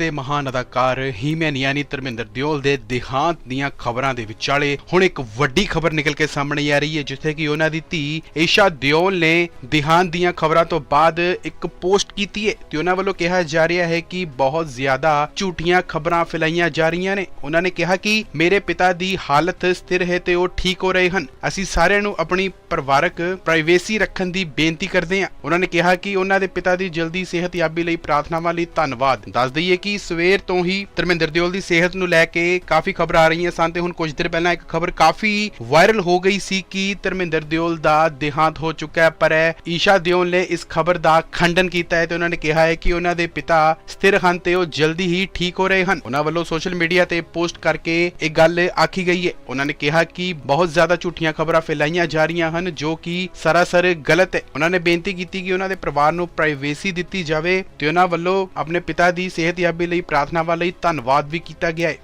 ਦੇ ਮਹਾਨ ਅਦਾਕਾਰ ਹੀਮੈਨ ਯਾਨੀ ਧਰਮਿੰਦਰ ਦਿਓਲ ਦੇ ਦੇਹਾਂਤ ਦੀਆਂ ਖਬਰਾਂ ਦੇ ਵਿਚਾਲੇ ਹੁਣ ਇੱਕ ਵੱਡੀ ਖਬਰ ਨਿਕਲ ਕੇ ਸਾਹਮਣੇ ਆ ਰਹੀ ਹੈ, ਜਿੱਥੇ ਕਿ ਉਹਨਾਂ ਦੀ ਧੀ ਏਸ਼ਾ ਦਿਓਲ ਨੇ ਦੇਹਾਂਤ ਦੀਆਂ ਖਬਰਾਂ ਤੋਂ ਬਾਅਦ ਇੱਕ ਪੋਸਟ ਕੀਤੀ ਹੈ ਤੇ ਉਹਨਾਂ ਵੱਲੋਂ ਕਿਹਾ ਜਾ ਰਿਹਾ ਹੈ ਕਿ ਬਹੁਤ ਜ਼ਿਆਦਾ ਝੂਠੀਆਂ ਖਬਰਾਂ ਫੈਲਾਈਆਂ ਜਾ ਰਹੀਆਂ ਨੇ। ਉਹਨਾਂ ਨੇ ਕਿਹਾ ਕਿ ਮੇਰੇ ਪਿਤਾ ਦੀ ਹਾਲਤ ਸਥਿਰ ਹੈ ਤੇ ਉਹ ਠੀਕ ਹੋ ਰਹੇ ਹਨ। ਅਸੀਂ ਸਾਰਿਆਂ ਨੂੰ ਆਪਣੀ ਪਰਿਵਾਰਕ ਪ੍ਰਾਈਵੇਸੀ ਰੱਖਣ ਦੀ ਬੇਨਤੀ ਕਰਦੇ ਹਾਂ। ਉਹਨਾਂ ਨੇ ਕਿਹਾ ਕਿ ਉਹਨਾਂ ਦੇ ਪਿਤਾ ਦੀ ਜਲਦੀ ਸਿਹਤਯਾਬੀ ਲਈ ਪ੍ਰਾਰਥਨਾਵਾਂ ਲਈ ਧੰਨਵਾਦ। ਦੱਸ ਦਈਏ ਕਿ ਸਵੇਰ ਤੋਂ ਹੀ ਧਰਮਿੰਦਰ ਦਿਓਲ ਦੀ ਸਿਹਤ ਨੂੰ ਲੈ ਕੇ ਕਾਫੀ ਖਬਰਾਂ ਆ ਰਹੀਆਂ ਸਨ ਤੇ ਹੁਣ ਕੁਝ ਦਿਨ ਪਹਿਲਾਂ ਇੱਕ ਖਬਰ ਕਾਫੀ ਵਾਇਰਲ ਹੋ ਗਈ ਸੀ ਕਿ ਧਰਮਿੰਦਰ ਦਿਓਲ ਦਾ ਦੇਹਾਂਤ ਹੋ ਚੁੱਕਾ ਹੈ, ਪਰ ਈਸ਼ਾ ਦਿਓਲ ਨੇ ਇਸ ਖਬਰ ਦਾ ਖੰਡਨ ਕੀਤਾ ਹੈ ਤੇ ਉਹਨਾਂ ਨੇ ਕਿਹਾ ਹੈ ਕਿ ਉਹਨਾਂ ਦੇ ਪਿਤਾ ਸਥਿਰ ਹਨ ਤੇ ਉਹ ਜਲਦੀ ਹੀ ਠੀਕ ਹੋ ਰਹੇ ਹਨ। ਉਹਨਾਂ ਵੱਲੋਂ ਸੋਸ਼ਲ ਮੀਡੀਆ ਤੇ ਪੋਸਟ ਕਰਕੇ ਇਹ ਗੱਲ ਆਖੀ ਗਈ ਹੈ। ਉਹਨਾਂ ਨੇ ਕਿਹਾ ਕਿ ਬਹੁਤ ਜ਼ਿਆਦਾ ਝੂਠੀਆਂ ਖਬਰਾਂ ਫੈਲਾਈਆਂ ਜਾ ਰਹੀਆਂ ਹਨ, ਜੋ ਕਿ ਸਰਾਸਰ ਗਲਤ ਹੈ। ਉਹਨਾਂ ਨੇ ਬੇਨਤੀ ਕੀਤੀ ਕਿ ਉਹਨਾਂ ਦੇ ਪਰਿਵਾਰ ਨੂੰ ਪ੍ਰਾਈਵੇਸੀ ਦਿੱਤੀ ਜਾਵੇ ਤੇ ਉਹਨਾਂ ਵੱਲੋਂ ਆਪਣੇ ਪਿਤਾ ਦੀ ਸਿਹਤਯਾਬੀ ਲਈ ਪ੍ਰਾਰਥਨਾਵਾਂ ਲਈ ਧੰਨਵਾਦ ਵੀ ਕੀਤਾ ਗਿਆ ਹੈ।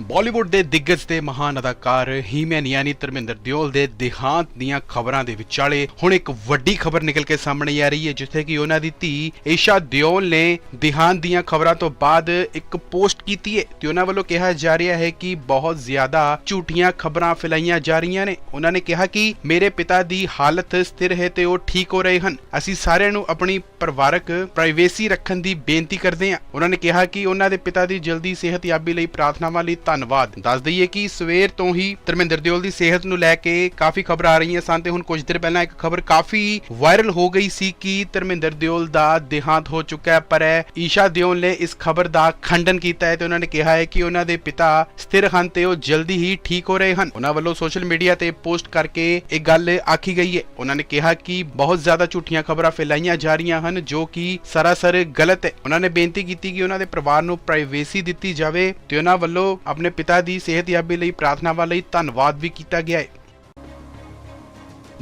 ਬਾਲੀਵੁੱਡ ਦੇ ਦਿੱਗਜ ਤੇ ਮਹਾਨ ਅਦਾਕਾਰ ਹੀਮੈਨ ਯਾਨੀ ਧਰਮਿੰਦਰ ਦਿਓਲ ਦੇ ਦੇਹਾਂਤ ਦੀਆਂ ਖਬਰਾਂ ਦੇ ਵਿਚਾਲੇ ਹੁਣ ਇੱਕ ਵੱਡੀ ਖਬਰ ਨਿਕਲ ਕੇ ਸਾਹਮਣੇ ਆ ਰਹੀ ਹੈ, ਜਿੱਥੇ ਕਿ ਉਹਨਾਂ ਦੀ ਧੀ ਏਸ਼ਾ ਦਿਓਲ ਨੇ ਦੇਹਾਂਤ ਦੀਆਂ ਖਬਰਾਂ ਤੋਂ ਬਾਅਦ ਇੱਕ ਪੋਸਟ ਕੀਤੀ ਹੈ ਤੇ ਉਹਨਾਂ ਵੱਲੋਂ ਕਿਹਾ ਜਾ ਰਿਹਾ ਹੈ ਕਿ ਬਹੁਤ ਜ਼ਿਆਦਾ ਝੂਠੀਆਂ ਖਬਰਾਂ ਫੈਲਾਈਆਂ ਜਾ ਰਹੀਆਂ ਨੇ। ਉਹਨਾਂ ਨੇ ਕਿਹਾ ਕਿ ਮੇਰੇ ਪਿਤਾ ਦੀ ਹਾਲਤ ਸਥਿਰ ਹੈ ਤੇ ਉਹ ਠੀਕ ਹੋ ਰਹੇ ਹਨ। ਅਸੀਂ ਸਾਰਿਆਂ ਨੂੰ ਆਪਣੀ ਪਰਿਵਾਰਕ ਪ੍ਰਾਈਵੇਸੀ ਰੱਖਣ ਦੀ ਬੇਨਤੀ ਕਰਦੇ ਹਾਂ। ਉਹਨਾਂ ਨੇ ਕਿਹਾ ਕਿ ਉਹਨਾਂ ਦੇ ਪਿਤਾ ਦੀ ਜਲਦੀ ਸਿਹਤਯਾਬੀ ਲਈ ਪ੍ਰਾਰਥਨਾਵਾਂ ਲਈ ਧੰਨਵਾਦ। ਦੱਸ ਦਈਏ ਕਿ ਸਵੇਰ ਤੋਂ ਹੀ ਧਰਮਿੰਦਰ ਦਿਓਲ ਦੀ ਸਿਹਤ ਨੂੰ ਲੈ ਕੇ ਕਾਫੀ ਖਬਰਾਂ ਆ ਰਹੀਆਂ ਸਨ ਤੇ ਹੁਣ ਕੁਝ ਦਿਨ ਪਹਿਲਾਂ ਇੱਕ ਖਬਰ ਕਾਫੀ ਵਾਇਰਲ ਹੋ ਗਈ ਸੀ ਕਿ ਧਰਮਿੰਦਰ ਦਿਓਲ ਦਾ ਦੇਹਾਂਤ ਹੋ ਚੁੱਕਾ ਹੈ, ਪਰ ਈਸ਼ਾ ਦਿਓਲ ਨੇ ਇਸ ਖਬਰ ਦਾ ਖੰਡਨ ਕੀਤਾ ਹੈ ਤੇ ਉਹਨਾਂ ਨੇ ਕਿਹਾ ਹੈ ਕਿ ਉਹਨਾਂ ਦੇ ਪਿਤਾ ਸਥਿਰ ਹਨ ਤੇ ਉਹ ਜਲਦੀ ਹੀ ਠੀਕ ਹੋ ਰਹੇ ਹਨ। ਉਹਨਾਂ ਵੱਲੋਂ ਸੋਸ਼ਲ ਮੀਡੀਆ ਤੇ ਪੋਸਟ ਕਰਕੇ ਇਹ ਗੱਲ ਆਖੀ ਗਈ ਹੈ। ਉਹਨਾਂ ਨੇ ਕਿਹਾ ਕਿ ਬਹੁਤ ਜ਼ਿਆਦਾ ਝੂਠੀਆਂ ਖਬਰਾਂ ਫੈਲਾਈਆਂ ਜਾ ਰਹੀਆਂ ਹਨ, ਜੋ ਕਿ ਸਰਾਸਰ ਗਲਤ ਹੈ। ਉਹਨਾਂ ਨੇ ਬੇਨਤੀ ਕੀਤੀ ਕਿ ਉਹਨਾਂ ਦੇ ਪਰਿਵਾਰ ਨੂੰ ਪ੍ਰਾਈਵੇਸੀ ਦਿੱਤੀ ਜਾਵੇ ਤੇ ਉਹਨਾਂ ਵੱਲੋਂ ਆਪਣੇ ਪਿਤਾ ਦੀ ਸਿਹਤਯਾਬੀ ਲਈ ਪ੍ਰਾਰਥਨਾਵਾਂ ਲਈ ਧੰਨਵਾਦ ਵੀ ਕੀਤਾ ਗਿਆ ਹੈ।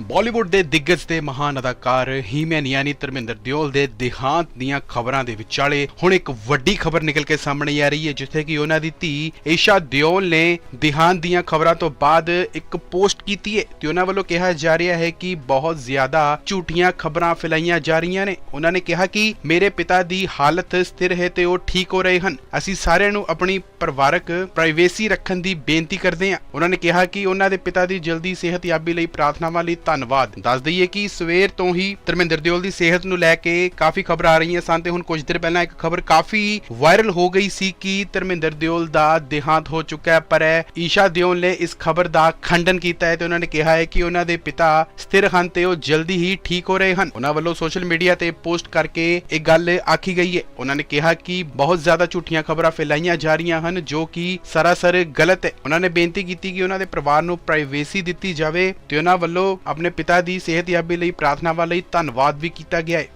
ਬਾਲੀਵੁੱਡ ਦੇ ਦਿੱਗਜ ਤੇ ਮਹਾਨ ਅਦਾਕਾਰ ਹੀਮੈਨ ਯਾਨੀ ਧਰਮਿੰਦਰ ਦਿਓਲ ਦੇ ਦੇਹਾਂਤ ਦੀਆਂ ਖਬਰਾਂ ਦੇ ਵਿਚਾਲੇ ਹੁਣ ਇੱਕ ਵੱਡੀ ਖਬਰ ਨਿਕਲ ਕੇ ਸਾਹਮਣੇ ਆ ਰਹੀ ਹੈ, ਜਿੱਥੇ ਕਿ ਉਹਨਾਂ ਦੀ ਧੀ ਏਸ਼ਾ ਦਿਓਲ ਨੇ ਦੇਹਾਂਤ ਦੀਆਂ ਖਬਰਾਂ ਤੋਂ ਬਾਅਦ ਇੱਕ ਪੋਸਟ ਕੀਤੀ ਹੈ ਤੇ ਉਹਨਾਂ ਵੱਲੋਂ ਕਿਹਾ ਜਾ ਰਿਹਾ ਹੈ ਕਿ ਬਹੁਤ ਜ਼ਿਆਦਾ ਝੂਠੀਆਂ ਖਬਰਾਂ ਫੈਲਾਈਆਂ ਜਾ ਰਹੀਆਂ ਨੇ। ਉਹਨਾਂ ਨੇ ਕਿਹਾ ਕਿ ਮੇਰੇ ਪਿਤਾ ਦੀ ਹਾਲਤ ਸਥਿਰ ਹੈ ਤੇ ਉਹ ਠੀਕ ਹੋ ਰਹੇ ਹਨ। ਅਸੀਂ ਸਾਰਿਆਂ ਨੂੰ ਆਪਣੀ ਪਰਿਵਾਰਕ ਪ੍ਰਾਈਵੇਸੀ ਰੱਖਣ ਦੀ ਬੇਨਤੀ ਕਰਦੇ ਹਾਂ। ਉਹਨਾਂ ਨੇ ਕਿਹਾ ਕਿ ਉਹਨਾਂ ਦੇ ਪਿਤਾ ਦੀ ਜਲਦੀ ਸਿਹਤਯਾਬੀ ਲਈ ਪ੍ਰਾਰਥਨਾਵਾਂ ਲਈ ਧੰਨਵਾਦ। ਦੱਸ ਦਈਏ ਕਿ ਸਵੇਰ ਤੋਂ ਹੀ ਧਰਮਿੰਦਰ ਦਿਓਲ ਦੀ ਸਿਹਤ ਨੂੰ ਲੈ ਕੇ ਕਾਫੀ ਖਬਰਾਂ ਆ ਰਹੀਆਂ ਸਨ ਤੇ ਹੁਣ ਕੁਝ ਦਿਨ ਪਹਿਲਾਂ ਇੱਕ ਖਬਰ ਕਾਫੀ ਵਾਇਰਲ ਹੋ ਗਈ ਸੀ ਕਿ ਧਰਮਿੰਦਰ ਦਿਓਲ ਦਾ ਦੇਹਾਂਤ ਹੋ ਚੁੱਕਾ ਹੈ, ਪਰ ਈਸ਼ਾ ਦਿਓਲ ਨੇ ਇਸ ਖਬਰ ਦਾ ਖੰਡਨ ਕੀਤਾ ਹੈ ਤੇ ਉਹਨਾਂ ਨੇ ਕਿਹਾ ਹੈ ਕਿ ਉਹਨਾਂ ਦੇ ਪਿਤਾ ਸਥਿਰ ਹਨ ਤੇ ਉਹ ਜਲਦੀ ਹੀ ਠੀਕ ਹੋ ਰਹੇ ਹਨ। ਉਹਨਾਂ ਵੱਲੋਂ ਸੋਸ਼ਲ ਮੀਡੀਆ ਤੇ ਪੋਸਟ ਕਰਕੇ ਇਹ ਗੱਲ ਆਖੀ ਗਈ ਹੈ। ਉਹਨਾਂ ਨੇ ਕਿਹਾ ਕਿ ਬਹੁਤ ਜ਼ਿਆਦਾ ਝੂਠੀਆਂ ਖਬਰਾਂ ਫੈਲਾਈਆਂ ਜਾ ਰਹੀਆਂ ਹਨ, ਜੋ ਕਿ ਸਰਾਸਰ ਗਲਤ ਹੈ। ਉਹਨਾਂ ਨੇ ਬੇਨਤੀ ਕੀਤੀ ਕਿ ਉਹਨਾਂ ਦੇ ਪਰਿਵਾਰ ਨੂੰ ਪ੍ਰਾਈਵੇਸੀ ਦਿੱਤੀ ਜਾਵੇ ਤੇ ਉਹਨਾਂ ਵੱਲੋਂ ਆਪਣੇ ਪਿਤਾ ਦੀ ਸਿਹਤਯਾਬੀ ਲਈ ਪ੍ਰਾਰਥਨਾਵਾਂ ਲਈ ਧੰਨਵਾਦ ਵੀ ਕੀਤਾ ਗਿਆ ਹੈ।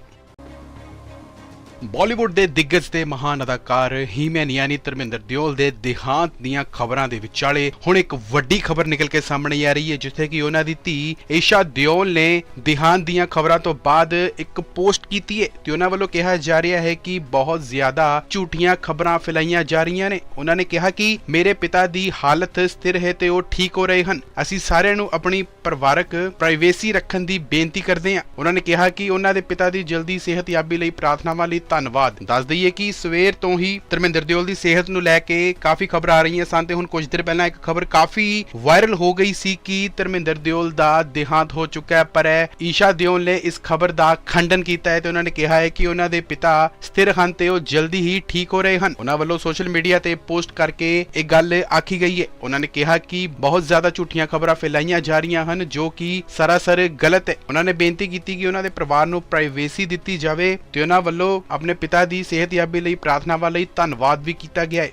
ਬਾਲੀਵੁੱਡ ਦੇ ਦਿੱਗਜ ਤੇ ਮਹਾਨ ਅਦਾਕਾਰ ਹੀਮੈਨ ਯਾਨੀ ਧਰਮਿੰਦਰ ਦਿਓਲ ਦੇ ਦੇਹਾਂਤ ਦੀਆਂ ਖਬਰਾਂ ਦੇ ਵਿਚਾਲੇ ਹੁਣ ਇੱਕ ਵੱਡੀ ਖਬਰ ਨਿਕਲ ਕੇ ਸਾਹਮਣੇ ਆ ਰਹੀ ਹੈ, ਜਿੱਥੇ ਕਿ ਉਹਨਾਂ ਦੀ ਧੀ ਏਸ਼ਾ ਦਿਓਲ ਨੇ ਦੇਹਾਂਤ ਦੀਆਂ ਖਬਰਾਂ ਤੋਂ ਬਾਅਦ ਇੱਕ ਪੋਸਟ ਕੀਤੀ ਹੈ ਤੇ ਉਹਨਾਂ ਵੱਲੋਂ ਕਿਹਾ ਜਾ ਰਿਹਾ ਹੈ ਕਿ ਬਹੁਤ ਜ਼ਿਆਦਾ ਝੂਠੀਆਂ ਖਬਰਾਂ ਫੈਲਾਈਆਂ ਜਾ ਰਹੀਆਂ ਨੇ। ਉਹਨਾਂ ਨੇ ਕਿਹਾ ਕਿ ਮੇਰੇ ਪਿਤਾ ਦੀ ਹਾਲਤ ਸਥਿਰ ਹੈ ਤੇ ਉਹ ਠੀਕ ਹੋ ਰਹੇ ਹਨ। ਅਸੀਂ ਸਾਰਿਆਂ ਨੂੰ ਆਪਣੀ ਪਰਿਵਾਰਕ ਪ੍ਰਾਈਵੇਸੀ ਰੱਖਣ ਦੀ ਬੇਨਤੀ ਕਰਦੇ ਹਾਂ। ਉਹਨਾਂ ਨੇ ਕਿਹਾ ਕਿ ਉਹਨਾਂ ਦੇ ਪਿਤਾ ਦੀ ਜਲਦੀ ਸਿਹਤਯਾਬੀ ਲਈ ਪ੍ਰਾਰਥਨਾਵਾਂ ਲਈ ਧੰਨਵਾਦ। ਦੱਸ ਦਈਏ ਕਿ ਸਵੇਰ ਤੋਂ ਹੀ ਧਰਮਿੰਦਰ ਦਿਓਲ ਦੀ ਸਿਹਤ ਨੂੰ ਲੈ ਕੇ ਕਾਫੀ ਖਬਰਾਂ ਆ ਰਹੀਆਂ ਸਨ ਤੇ ਹੁਣ ਕੁਝ ਦਿਨ ਪਹਿਲਾਂ ਇੱਕ ਖਬਰ ਕਾਫੀ ਵਾਇਰਲ ਹੋ ਗਈ ਸੀ ਕਿ ਧਰਮਿੰਦਰ ਦਿਓਲ ਦਾ ਦੇਹਾਂਤ ਹੋ ਚੁੱਕਾ ਹੈ, ਪਰ ਈਸ਼ਾ ਦਿਓਲ ਨੇ ਇਸ ਖਬਰ ਦਾ ਖੰਡਨ ਕੀਤਾ ਹੈ ਤੇ ਉਹਨਾਂ ਨੇ ਕਿਹਾ ਹੈ ਕਿ ਉਹਨਾਂ ਦੇ ਪਿਤਾ ਸਥਿਰ ਹਨ ਤੇ ਉਹ ਜਲਦੀ ਹੀ ਠੀਕ ਹੋ ਰਹੇ ਹਨ। ਉਹਨਾਂ ਵੱਲੋਂ ਸੋਸ਼ਲ ਮੀਡੀਆ ਤੇ ਪੋਸਟ ਕਰਕੇ ਇਹ ਗੱਲ ਆਖੀ ਗਈ ਹੈ। ਉਹਨਾਂ ਨੇ ਕਿਹਾ ਕਿ ਬਹੁਤ ਜ਼ਿਆਦਾ ਝੂਠੀਆਂ ਖਬਰਾਂ ਫੈਲਾਈਆਂ ਜਾ ਰਹੀਆਂ ਹਨ, ਜੋ ਕਿ ਸਰਾਸਰ ਗਲਤ ਹੈ। ਉਹਨਾਂ ਨੇ ਬੇਨਤੀ ਕੀਤੀ ਕਿ ਉਹਨਾਂ ਦੇ ਪਰਿਵਾਰ ਨੂੰ ਪ੍ਰਾਈਵੇਸੀ ਦਿੱਤੀ ਜਾਵੇ ਤੇ ਉਹਨਾਂ ਵੱਲੋਂ ਆਪਣੇ ਪਿਤਾ ਦੀ ਸਿਹਤਯਾਬੀ ਲਈ ਪ੍ਰਾਰਥਨਾਵਾਂ ਲਈ ਧੰਨਵਾਦ ਵੀ ਕੀਤਾ ਗਿਆ ਹੈ।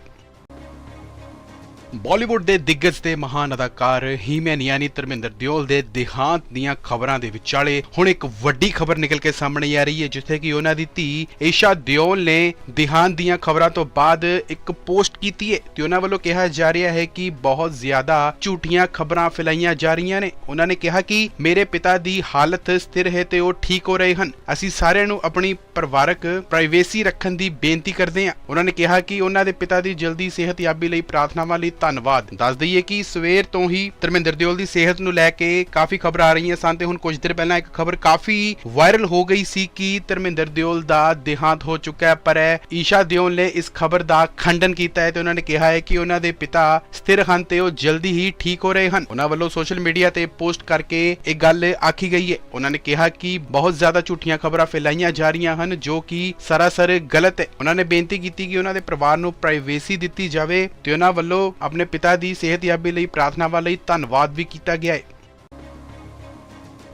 ਬਾਲੀਵੁੱਡ ਦੇ ਦਿੱਗਜ ਤੇ ਮਹਾਨ ਅਦਾਕਾਰ ਹੀਮੈਨ ਯਾਨੀ ਧਰਮਿੰਦਰ ਦਿਓਲ ਦੇ ਦੇਹਾਂਤ ਦੀਆਂ ਖਬਰਾਂ ਦੇ ਵਿਚਾਲੇ ਹੁਣ ਇੱਕ ਵੱਡੀ ਖਬਰ ਨਿਕਲ ਕੇ ਸਾਹਮਣੇ ਆ ਰਹੀ ਹੈ, ਜਿੱਥੇ ਕਿ ਉਹਨਾਂ ਦੀ ਧੀ ਏਸ਼ਾ ਦਿਓਲ ਨੇ ਦੇਹਾਂਤ ਦੀਆਂ ਖਬਰਾਂ ਤੋਂ ਬਾਅਦ ਇੱਕ ਪੋਸਟ ਕੀਤੀ ਹੈ ਤੇ ਉਹਨਾਂ ਵੱਲੋਂ ਕਿਹਾ ਜਾ ਰਿਹਾ ਹੈ ਕਿ ਬਹੁਤ ਜ਼ਿਆਦਾ ਝੂਠੀਆਂ ਖਬਰਾਂ ਫੈਲਾਈਆਂ ਜਾ ਰਹੀਆਂ ਨੇ। ਉਹਨਾਂ ਨੇ ਕਿਹਾ ਕਿ ਮੇਰੇ ਪਿਤਾ ਦੀ ਹਾਲਤ ਸਥਿਰ ਹੈ ਤੇ ਉਹ ਠੀਕ ਹੋ ਰਹੇ ਹਨ। ਅਸੀਂ ਸਾਰਿਆਂ ਨੂੰ ਆਪਣੀ ਪਰਿਵਾਰਕ ਪ੍ਰਾਈਵੇਸੀ ਰੱਖਣ ਦੀ ਬੇਨਤੀ ਕਰਦੇ ਹਾਂ। ਉਹਨਾਂ ਨੇ ਕਿਹਾ ਕਿ ਉਹਨਾਂ ਦੇ ਪਿਤਾ ਦੀ ਜਲਦੀ ਸਿਹਤਯਾਬੀ ਲਈ ਪ੍ਰਾਰਥਨਾਵਾਂ ਲਈ ਧੰਨਵਾਦ। ਦੱਸ ਦਈਏ ਕਿ ਸਵੇਰ ਤੋਂ ਹੀ ਧਰਮਿੰਦਰ ਦਿਓਲ ਦੀ ਸਿਹਤ ਨੂੰ ਲੈ ਕੇ ਕਾਫੀ ਖਬਰ ਆ ਰਹੀਆਂ ਸਨ ਤੇ ਹੁਣ ਕੁਝ ਦਿਨ ਪਹਿਲਾਂ ਇੱਕ ਖਬਰ ਕਾਫੀ ਵਾਇਰਲ ਹੋ ਗਈ ਸੀ ਕਿ ਧਰਮਿੰਦਰ ਦਿਓਲ ਦਾ ਦੇਹਾਂਤ ਹੋ ਚੁੱਕਾ ਹੈ, ਪਰ ਈਸ਼ਾ ਦਿਓਲ ਨੇ ਇਸ ਖਬਰ ਦਾ ਖੰਡਨ ਕੀਤਾ ਹੈ ਤੇ ਉਹਨਾਂ ਨੇ ਕਿਹਾ ਹੈ ਕਿ ਉਹਨਾਂ ਦੇ ਪਿਤਾ ਸਥਿਰ ਹਨ ਤੇ ਉਹ ਜਲਦੀ ਹੀ ਠੀਕ ਹੋ ਰਹੇ ਹਨ। ਉਹਨਾਂ ਵੱਲੋਂ ਸੋਸ਼ਲ ਮੀਡੀਆ ਤੇ ਪੋਸਟ ਕਰਕੇ ਇਹ ਗੱਲ ਆਖੀ ਗਈ ਹੈ। ਉਹਨਾਂ ਨੇ ਕਿਹਾ ਕਿ ਬਹੁਤ ਜ਼ਿਆਦਾ ਝੂਠੀਆਂ ਖਬਰਾਂ ਫੈਲਾਈਆਂ ਜਾ ਰਹੀਆਂ ਹਨ, ਜੋ ਕਿ ਸਰਾਸਰ ਗਲਤ ਹੈ। ਉਹਨਾਂ ਨੇ ਬੇਨਤੀ ਕੀਤੀ ਕਿ ਉਹਨਾਂ ਦੇ ਪਰਿਵਾਰ ਨੂੰ ਪ੍ਰਾਈਵੇਸੀ ਦਿੱਤੀ ਜਾਵੇ ਤੇ ਉਹਨਾਂ ਵੱਲੋਂ ਆਪਣੇ ਪਿਤਾ ਦੀ ਸਿਹਤਯਾਬੀ ਲਈ ਪ੍ਰਾਰਥਨਾਵਾਂ ਲਈ ਧੰਨਵਾਦ ਵੀ ਕੀਤਾ ਗਿਆ ਹੈ।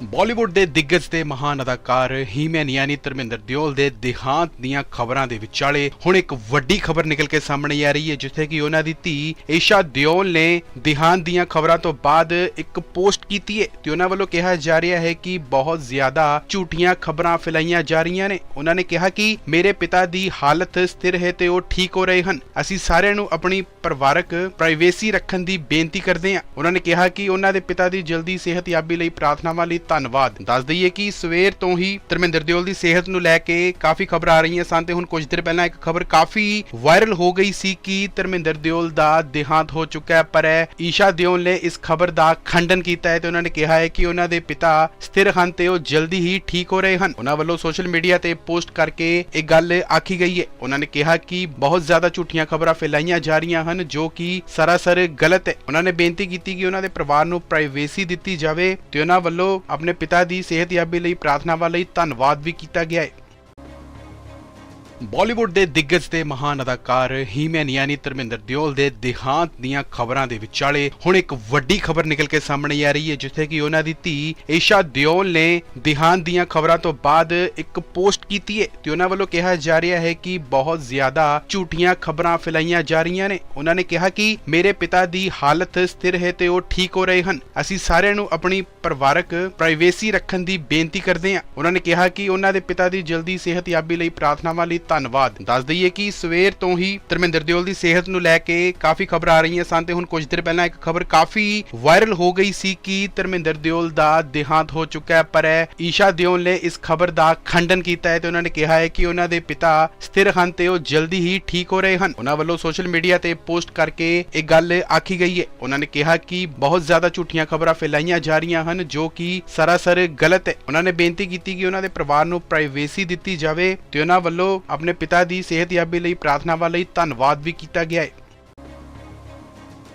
ਬਾਲੀਵੁੱਡ ਦੇ ਦਿੱਗਜ ਤੇ ਮਹਾਨ ਅਦਾਕਾਰ ਹੀਮੈਨ ਯਾਨੀ ਧਰਮਿੰਦਰ ਦਿਓਲ ਦੇ ਦੇਹਾਂਤ ਦੀਆਂ ਖਬਰਾਂ ਦੇ ਵਿਚਾਲੇ ਹੁਣ ਇੱਕ ਵੱਡੀ ਖਬਰ ਨਿਕਲ ਕੇ ਸਾਹਮਣੇ ਆ ਰਹੀ ਹੈ, ਜਿੱਥੇ ਕਿ ਉਹਨਾਂ ਦੀ ਧੀ ਏਸ਼ਾ ਦਿਓਲ ਨੇ ਦੇਹਾਂਤ ਦੀਆਂ ਖਬਰਾਂ ਤੋਂ ਬਾਅਦ ਇੱਕ ਪੋਸਟ ਕੀਤੀ ਹੈ ਤੇ ਉਹਨਾਂ ਵੱਲੋਂ ਕਿਹਾ ਜਾ ਰਿਹਾ ਹੈ ਕਿ ਬਹੁਤ ਜ਼ਿਆਦਾ ਝੂਠੀਆਂ ਖਬਰਾਂ ਫੈਲਾਈਆਂ ਜਾ ਰਹੀਆਂ ਨੇ। ਉਹਨਾਂ ਨੇ ਕਿਹਾ ਕਿ ਮੇਰੇ ਪਿਤਾ ਦੀ ਹਾਲਤ ਸਥਿਰ ਹੈ ਤੇ ਉਹ ਠੀਕ ਹੋ ਰਹੇ ਹਨ। ਅਸੀਂ ਸਾਰਿਆਂ ਨੂੰ ਆਪਣੀ ਪਰਿਵਾਰਕ ਪ੍ਰਾਈਵੇਸੀ ਰੱਖਣ ਦੀ ਬੇਨਤੀ ਕਰਦੇ ਹਾਂ। ਉਹਨਾਂ ਨੇ ਕਿਹਾ ਕਿ ਉਹਨਾਂ ਦੇ ਪਿਤਾ ਦੀ ਜਲਦੀ ਸਿਹਤਯਾਬੀ ਲਈ ਪ੍ਰਾਰਥਨਾਵਾਂ ਲਈ ਧੰਨਵਾਦ। ਦੱਸ ਦਈਏ ਕਿ ਸਵੇਰ ਤੋਂ ਹੀ ਧਰਮਿੰਦਰ ਦਿਓਲ ਦੀ ਸਿਹਤ ਨੂੰ ਲੈ ਕੇ ਕਾਫੀ ਖਬਰਾਂ ਆ ਰਹੀਆਂ ਸਨ ਤੇ ਹੁਣ ਕੁਝ ਦਿਨ ਪਹਿਲਾਂ ਇੱਕ ਖਬਰ ਕਾਫੀ ਵਾਇਰਲ ਹੋ ਗਈ ਸੀ ਕਿ ਧਰਮਿੰਦਰ ਦਿਓਲ ਦਾ ਦੇਹਾਂਤ ਹੋ ਚੁੱਕਾ ਹੈ, ਪਰ ਈਸ਼ਾ ਦਿਓਲ ਨੇ ਇਸ ਖਬਰ ਦਾ ਖੰਡਨ ਕੀਤਾ ਹੈ ਤੇ ਉਹਨਾਂ ਨੇ ਕਿਹਾ ਹੈ ਕਿ ਉਹਨਾਂ ਦੇ ਪਿਤਾ ਸਥਿਰ ਹਨ ਤੇ ਉਹ ਜਲਦੀ ਹੀ ਠੀਕ ਹੋ ਰਹੇ ਹਨ। ਉਹਨਾਂ ਵੱਲੋਂ ਸੋਸ਼ਲ ਮੀਡੀਆ ਤੇ ਪੋਸਟ ਕਰਕੇ ਇਹ ਗੱਲ ਆਖੀ ਗਈ ਹੈ। ਉਹਨਾਂ ਨੇ ਕਿਹਾ ਕਿ ਬਹੁਤ ਜ਼ਿਆਦਾ ਝੂਠੀਆਂ ਖਬਰਾਂ ਫੈਲਾਈਆਂ ਜਾ ਰਹੀਆਂ ਹਨ, ਜੋ ਕਿ ਸਰਾਸਰ ਗਲਤ ਹੈ। ਉਹਨਾਂ ਨੇ ਬੇਨਤੀ ਕੀਤੀ ਕਿ ਉਹਨਾਂ ਦੇ ਪਰਿਵਾਰ ਨੂੰ ਪ੍ਰਾਈਵੇਸੀ ਦਿੱਤੀ ਜਾਵੇ ਤੇ ਉਹਨਾਂ ਵੱਲੋਂ ਆਪਣੇ ਪਿਤਾ ਦੀ ਸਿਹਤਯਾਬੀ ਲਈ ਪ੍ਰਾਰਥਨਾਵਾਂ ਲਈ ਧੰਨਵਾਦ ਵੀ ਕੀਤਾ ਗਿਆ ਹੈ। ਬਾਲੀਵੁੱਡ ਦੇ ਦਿੱਗਜ ਤੇ ਮਹਾਨ ਅਦਾਕਾਰ ਹੀਮੈਨ ਯਾਨੀ ਧਰਮਿੰਦਰ ਦਿਓਲ ਦੇ ਦੇਹਾਂਤ ਦੀਆਂ ਖਬਰਾਂ ਦੇ ਵਿਚਾਲੇ ਹੁਣ ਇੱਕ ਵੱਡੀ ਖਬਰ ਨਿਕਲ ਕੇ ਸਾਹਮਣੇ ਆ ਰਹੀ ਹੈ, ਜਿੱਥੇ ਕਿ ਉਹਨਾਂ ਦੀ ਧੀ ਏਸ਼ਾ ਦਿਓਲ ਨੇ ਦੇਹਾਂਤ ਦੀਆਂ ਖਬਰਾਂ ਤੋਂ ਬਾਅਦ ਇੱਕ ਪੋਸਟ ਕੀਤੀ ਹੈ ਤੇ ਉਹਨਾਂ ਵੱਲੋਂ ਕਿਹਾ ਜਾ ਰਿਹਾ ਹੈ ਕਿ ਬਹੁਤ ਜ਼ਿਆਦਾ ਝੂਠੀਆਂ ਖਬਰਾਂ ਫੈਲਾਈਆਂ ਜਾ ਰਹੀਆਂ ਨੇ। ਉਹਨਾਂ ਨੇ ਕਿਹਾ ਕਿ ਮੇਰੇ ਪਿਤਾ ਦੀ ਹਾਲਤ ਸਥਿਰ ਹੈ ਤੇ ਉਹ ਠੀਕ ਹੋ ਰਹੇ ਹਨ। ਅਸੀਂ ਸਾਰਿਆਂ ਨੂੰ ਆਪਣੀ ਪਰਿਵਾਰਕ ਪ੍ਰਾਈਵੇਸੀ ਰੱਖਣ ਦੀ ਬੇਨਤੀ ਕਰਦੇ ਹਾਂ। ਉਹਨਾਂ ਨੇ ਕਿਹਾ ਕਿ ਉਹਨਾਂ ਦੇ ਪਿਤਾ ਦੀ ਜਲਦੀ ਸਿਹਤਯਾਬੀ ਲਈ ਪ੍ਰਾਰਥਨਾਵਾਂ ਲਈ ਧੰਨਵਾਦ। ਦੱਸ ਦਈਏ ਕਿ ਸਵੇਰ ਤੋਂ ਹੀ ਧਰਮਿੰਦਰ ਦਿਓਲ ਦੀ ਸਿਹਤ ਨੂੰ ਲੈ ਕੇ ਕਾਫੀ ਖਬਰਾਂ ਆ ਰਹੀਆਂ ਸਨ ਤੇ ਹੁਣ ਕੁਝ ਦਿਨ ਪਹਿਲਾਂ ਇੱਕ ਖਬਰ ਕਾਫੀ ਵਾਇਰਲ ਹੋ ਗਈ ਸੀ ਕਿ ਧਰਮਿੰਦਰ ਦਿਓਲ ਦਾ ਦੇਹਾਂਤ ਹੋ ਚੁੱਕਾ ਹੈ, ਪਰ ਈਸ਼ਾ ਦਿਓਲ ਨੇ ਇਸ ਖਬਰ ਦਾ ਖੰਡਨ ਕੀਤਾ ਹੈ ਤੇ ਉਹਨਾਂ ਨੇ ਕਿਹਾ ਹੈ ਕਿ ਉਹਨਾਂ ਦੇ ਪਿਤਾ ਸਥਿਰ ਹਨ ਤੇ ਉਹ ਜਲਦੀ ਹੀ ਠੀਕ ਹੋ ਰਹੇ ਹਨ। ਉਹਨਾਂ ਵੱਲੋਂ ਸੋਸ਼ਲ ਮੀਡੀਆ ਤੇ ਪੋਸਟ ਕਰਕੇ ਇਹ ਗੱਲ ਆਖੀ ਗਈ ਹੈ। ਉਹਨਾਂ ਨੇ ਕਿਹਾ ਕਿ ਬਹੁਤ ਜ਼ਿਆਦਾ ਝੂਠੀਆਂ ਖਬਰਾਂ ਫੈਲਾਈਆਂ ਜਾ ਰਹੀਆਂ ਹਨ, ਜੋ ਕਿ ਸਰਾਸਰ ਗਲਤ ਹੈ। ਉਹਨਾਂ ਨੇ ਬੇਨਤੀ ਕੀਤੀ ਕਿ ਉਹਨਾਂ ਦੇ ਪਰਿਵਾਰ ਨੂੰ ਪ੍ਰਾਈਵੇਸੀ ਦਿੱਤੀ ਜਾਵੇ ਤੇ ਉਹਨਾਂ ਵੱਲੋਂ ਆਪਣੇ ਪਿਤਾ ਦੀ ਸਿਹਤਯਾਬੀ ਲਈ ਪ੍ਰਾਰਥਨਾਵਾਂ ਲਈ ਧੰਨਵਾਦ ਵੀ ਕੀਤਾ ਗਿਆ ਹੈ।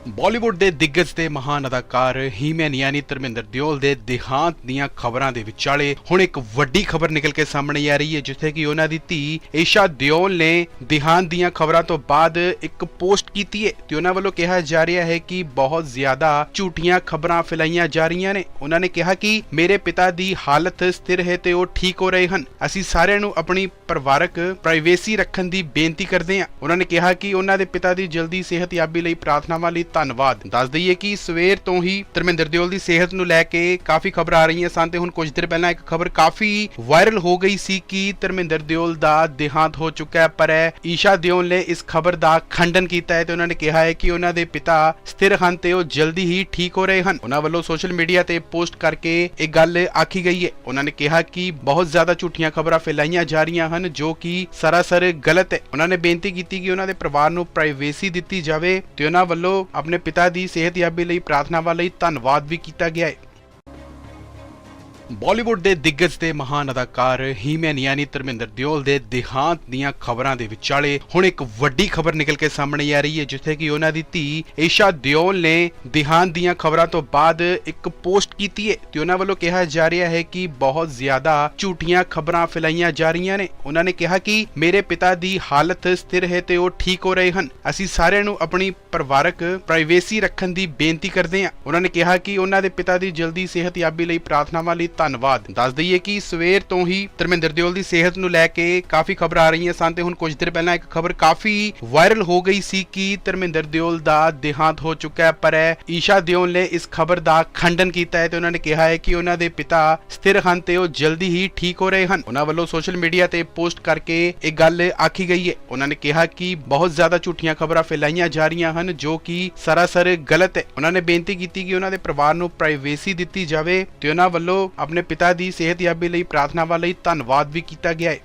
ਬਾਲੀਵੁੱਡ ਦੇ ਦਿੱਗਜ ਤੇ ਮਹਾਨ ਅਦਾਕਾਰ ਹੀਮੈਨ ਯਾਨੀ ਧਰਮਿੰਦਰ ਦਿਓਲ ਦੇ ਦੇਹਾਂਤ ਦੀਆਂ ਖਬਰਾਂ ਦੇ ਵਿਚਾਲੇ ਹੁਣ ਇੱਕ ਵੱਡੀ ਖਬਰ ਨਿਕਲ ਕੇ ਸਾਹਮਣੇ ਆ ਰਹੀ ਹੈ, ਜਿੱਥੇ ਕਿ ਉਹਨਾਂ ਦੀ ਧੀ ਏਸ਼ਾ ਦਿਓਲ ਨੇ ਦੇਹਾਂਤ ਦੀਆਂ ਖਬਰਾਂ ਤੋਂ ਬਾਅਦ ਇੱਕ ਪੋਸਟ ਕੀਤੀ ਹੈ ਤੇ ਉਹਨਾਂ ਵੱਲੋਂ ਕਿਹਾ ਜਾ ਰਿਹਾ ਹੈ ਕਿ ਬਹੁਤ ਜ਼ਿਆਦਾ ਝੂਠੀਆਂ ਖਬਰਾਂ ਫੈਲਾਈਆਂ ਜਾ ਰਹੀਆਂ ਨੇ। ਉਹਨਾਂ ਨੇ ਕਿਹਾ ਕਿ ਮੇਰੇ ਪਿਤਾ ਦੀ ਹਾਲਤ ਸਥਿਰ ਹੈ ਤੇ ਉਹ ਠੀਕ ਹੋ ਰਹੇ ਹਨ। ਅਸੀਂ ਸਾਰਿਆਂ ਨੂੰ ਆਪਣੀ ਪਰਿਵਾਰਕ ਪ੍ਰਾਈਵੇਸੀ ਰੱਖਣ ਦੀ ਬੇਨਤੀ ਕਰਦੇ ਹਾਂ। ਉਹਨਾਂ ਨੇ ਕਿਹਾ ਕਿ ਉਹਨਾਂ ਦੇ ਪਿਤਾ ਦੀ ਜਲਦੀ ਸਿਹਤਯਾਬੀ ਲਈ ਪ੍ਰਾਰਥਨਾਵਾਂ ਲਈ ਧੰਨਵਾਦ। ਦੱਸ ਦਈਏ ਕਿ ਸਵੇਰ ਤੋਂ ਹੀ ਧਰਮਿੰਦਰ ਦਿਓਲ ਦੀ ਸਿਹਤ ਨੂੰ ਲੈ ਕੇ ਕਾਫੀ ਖਬਰਾਂ ਆ ਰਹੀਆਂ ਸਨ ਤੇ ਹੁਣ ਕੁਝ ਦਿਨ ਪਹਿਲਾਂ ਇੱਕ ਖਬਰ ਕਾਫੀ ਵਾਇਰਲ ਹੋ ਗਈ ਸੀ ਕਿ ਧਰਮਿੰਦਰ ਦਿਓਲ ਦਾ ਦੇਹਾਂਤ ਹੋ ਚੁੱਕਾ ਹੈ, ਪਰ ਈਸ਼ਾ ਦਿਓਲ ਨੇ ਇਸ ਖਬਰ ਦਾ ਖੰਡਨ ਕੀਤਾ ਹੈ ਤੇ ਉਹਨਾਂ ਨੇ ਕਿਹਾ ਹੈ ਕਿ ਉਹਨਾਂ ਦੇ ਪਿਤਾ ਸਥਿਰ ਹਨ ਤੇ ਉਹ ਜਲਦੀ ਹੀ ਠੀਕ ਹੋ ਰਹੇ ਹਨ। ਉਹਨਾਂ ਵੱਲੋਂ ਸੋਸ਼ਲ ਮੀਡੀਆ ਤੇ ਪੋਸਟ ਕਰਕੇ ਇਹ ਗੱਲ ਆਖੀ ਗਈ ਹੈ। ਉਹਨਾਂ ਨੇ ਕਿਹਾ ਕਿ ਬਹੁਤ ਜ਼ਿਆਦਾ ਝੂਠੀਆਂ ਖਬਰਾਂ ਫੈਲਾਈਆਂ ਜਾ ਰਹੀਆਂ ਹਨ, ਜੋ ਕਿ ਸਰਾਸਰ ਗਲਤ ਹੈ। ਉਹਨਾਂ ਨੇ ਬੇਨਤੀ ਕੀਤੀ ਕਿ ਉਹਨਾਂ ਦੇ ਪਰਿਵਾਰ ਨੂੰ ਪ੍ਰਾਈਵੇਸੀ ਦਿੱਤੀ ਜਾਵੇ ਤੇ ਉਹਨਾਂ ਵੱਲੋਂ ਆਪਣੇ ਪਿਤਾ ਦੀ ਸਿਹਤਯਾਬੀ ਲਈ ਪ੍ਰਾਰਥਨਾਵਾਂ ਲਈ ਧੰਨਵਾਦ ਵੀ ਕੀਤਾ ਗਿਆ ਹੈ। ਬਾਲੀਵੁੱਡ ਦੇ ਦਿੱਗਜ ਤੇ ਮਹਾਨ ਅਦਾਕਾਰ ਹੀਮੈਨ ਯਾਨੀ ਧਰਮਿੰਦਰ ਦਿਓਲ ਦੇ ਦੇਹਾਂਤ ਦੀਆਂ ਖਬਰਾਂ ਦੇ ਵਿਚਾਲੇ ਹੁਣ ਇੱਕ ਵੱਡੀ ਖਬਰ ਨਿਕਲ ਕੇ ਸਾਹਮਣੇ ਆ ਰਹੀ ਹੈ, ਜਿੱਥੇ ਕਿ ਉਹਨਾਂ ਦੀ ਧੀ ਏਸ਼ਾ ਦਿਓਲ ਨੇ ਦੇਹਾਂਤ ਦੀਆਂ ਖਬਰਾਂ ਤੋਂ ਬਾਅਦ ਇੱਕ ਪੋਸਟ ਕੀਤੀ ਹੈ ਤੇ ਉਹਨਾਂ ਵੱਲੋਂ ਕਿਹਾ ਜਾ ਰਿਹਾ ਹੈ ਕਿ ਬਹੁਤ ਜ਼ਿਆਦਾ ਝੂਠੀਆਂ ਖਬਰਾਂ ਫੈਲਾਈਆਂ ਜਾ ਰਹੀਆਂ ਨੇ। ਉਹਨਾਂ ਨੇ ਕਿਹਾ ਕਿ ਮੇਰੇ ਪਿਤਾ ਦੀ ਹਾਲਤ ਸਥਿਰ ਹੈ ਤੇ ਉਹ ਠੀਕ ਹੋ ਰਹੇ ਹਨ। ਅਸੀਂ ਸਾਰਿਆਂ ਨੂੰ ਆਪਣੀ ਪਰਿਵਾਰਕ ਪ੍ਰਾਈਵੇਸੀ ਰੱਖਣ ਦੀ ਬੇਨਤੀ ਕਰਦੇ ਹਾਂ। ਉਹਨਾਂ ਨੇ ਕਿਹਾ ਕਿ ਉਹਨਾਂ ਦੇ ਪਿਤਾ ਦੀ ਜਲਦੀ ਸਿਹਤਯਾਬੀ ਲਈ ਪ੍ਰਾਰਥਨਾਵਾਂ ਲਈ ਧੰਨਵਾਦ। ਦੱਸ ਦਈਏ ਕਿ ਸਵੇਰ ਤੋਂ ਹੀ ਧਰਮਿੰਦਰ ਦਿਓਲ ਦੀ ਸਿਹਤ ਨੂੰ ਲੈ ਕੇ ਕਾਫੀ ਖਬਰਾਂ ਆ ਰਹੀਆਂ ਸਨ ਤੇ ਹੁਣ ਕੁਝ ਦਿਨ ਪਹਿਲਾਂ ਇੱਕ ਖਬਰ ਕਾਫੀ ਵਾਇਰਲ ਹੋ ਗਈ ਸੀ ਕਿ ਧਰਮਿੰਦਰ ਦਿਓਲ ਦਾ ਦੇਹਾਂਤ ਹੋ ਚੁੱਕਾ ਹੈ, ਪਰ ਈਸ਼ਾ ਦਿਓਲ ਨੇ ਇਸ ਖਬਰ ਦਾ ਖੰਡਨ ਕੀਤਾ ਹੈ ਤੇ ਉਹਨਾਂ ਨੇ ਕਿਹਾ ਹੈ ਕਿ ਉਹਨਾਂ ਦੇ ਪਿਤਾ ਸਥਿਰ ਹਨ ਤੇ ਉਹ ਜਲਦੀ ਹੀ ਠੀਕ ਹੋ ਰਹੇ ਹਨ। ਉਹਨਾਂ ਵੱਲੋਂ ਸੋਸ਼ਲ ਮੀਡੀਆ ਤੇ ਪੋਸਟ ਕਰਕੇ ਇਹ ਗੱਲ ਆਖੀ ਗਈ ਹੈ। ਉਹਨਾਂ ਨੇ ਕਿਹਾ ਕਿ ਬਹੁਤ ਜ਼ਿਆਦਾ ਝੂਠੀਆਂ ਖਬਰਾਂ ਫੈਲਾਈਆਂ ਜਾ ਰਹੀਆਂ ਹਨ, ਜੋ ਕਿ ਸਰਾਸਰ ਗਲਤ ਹੈ। ਉਹਨਾਂ ਨੇ ਬੇਨਤੀ ਕੀਤੀ ਕਿ ਉਹਨਾਂ ਦੇ ਪਰਿਵਾਰ ਨੂੰ ਪ੍ਰਾਈਵੇਸੀ ਦਿੱਤੀ ਜਾਵੇ ਤੇ ਉਹਨਾਂ ਵੱਲੋਂ ਆਪਣੇ ਪਿਤਾ ਦੀ ਸਿਹਤਯਾਬੀ ਲਈ ਪ੍ਰਾਰਥਨਾਵਾਂ ਲਈ ਧੰਨਵਾਦ ਵੀ ਕੀਤਾ ਗਿਆ ਹੈ।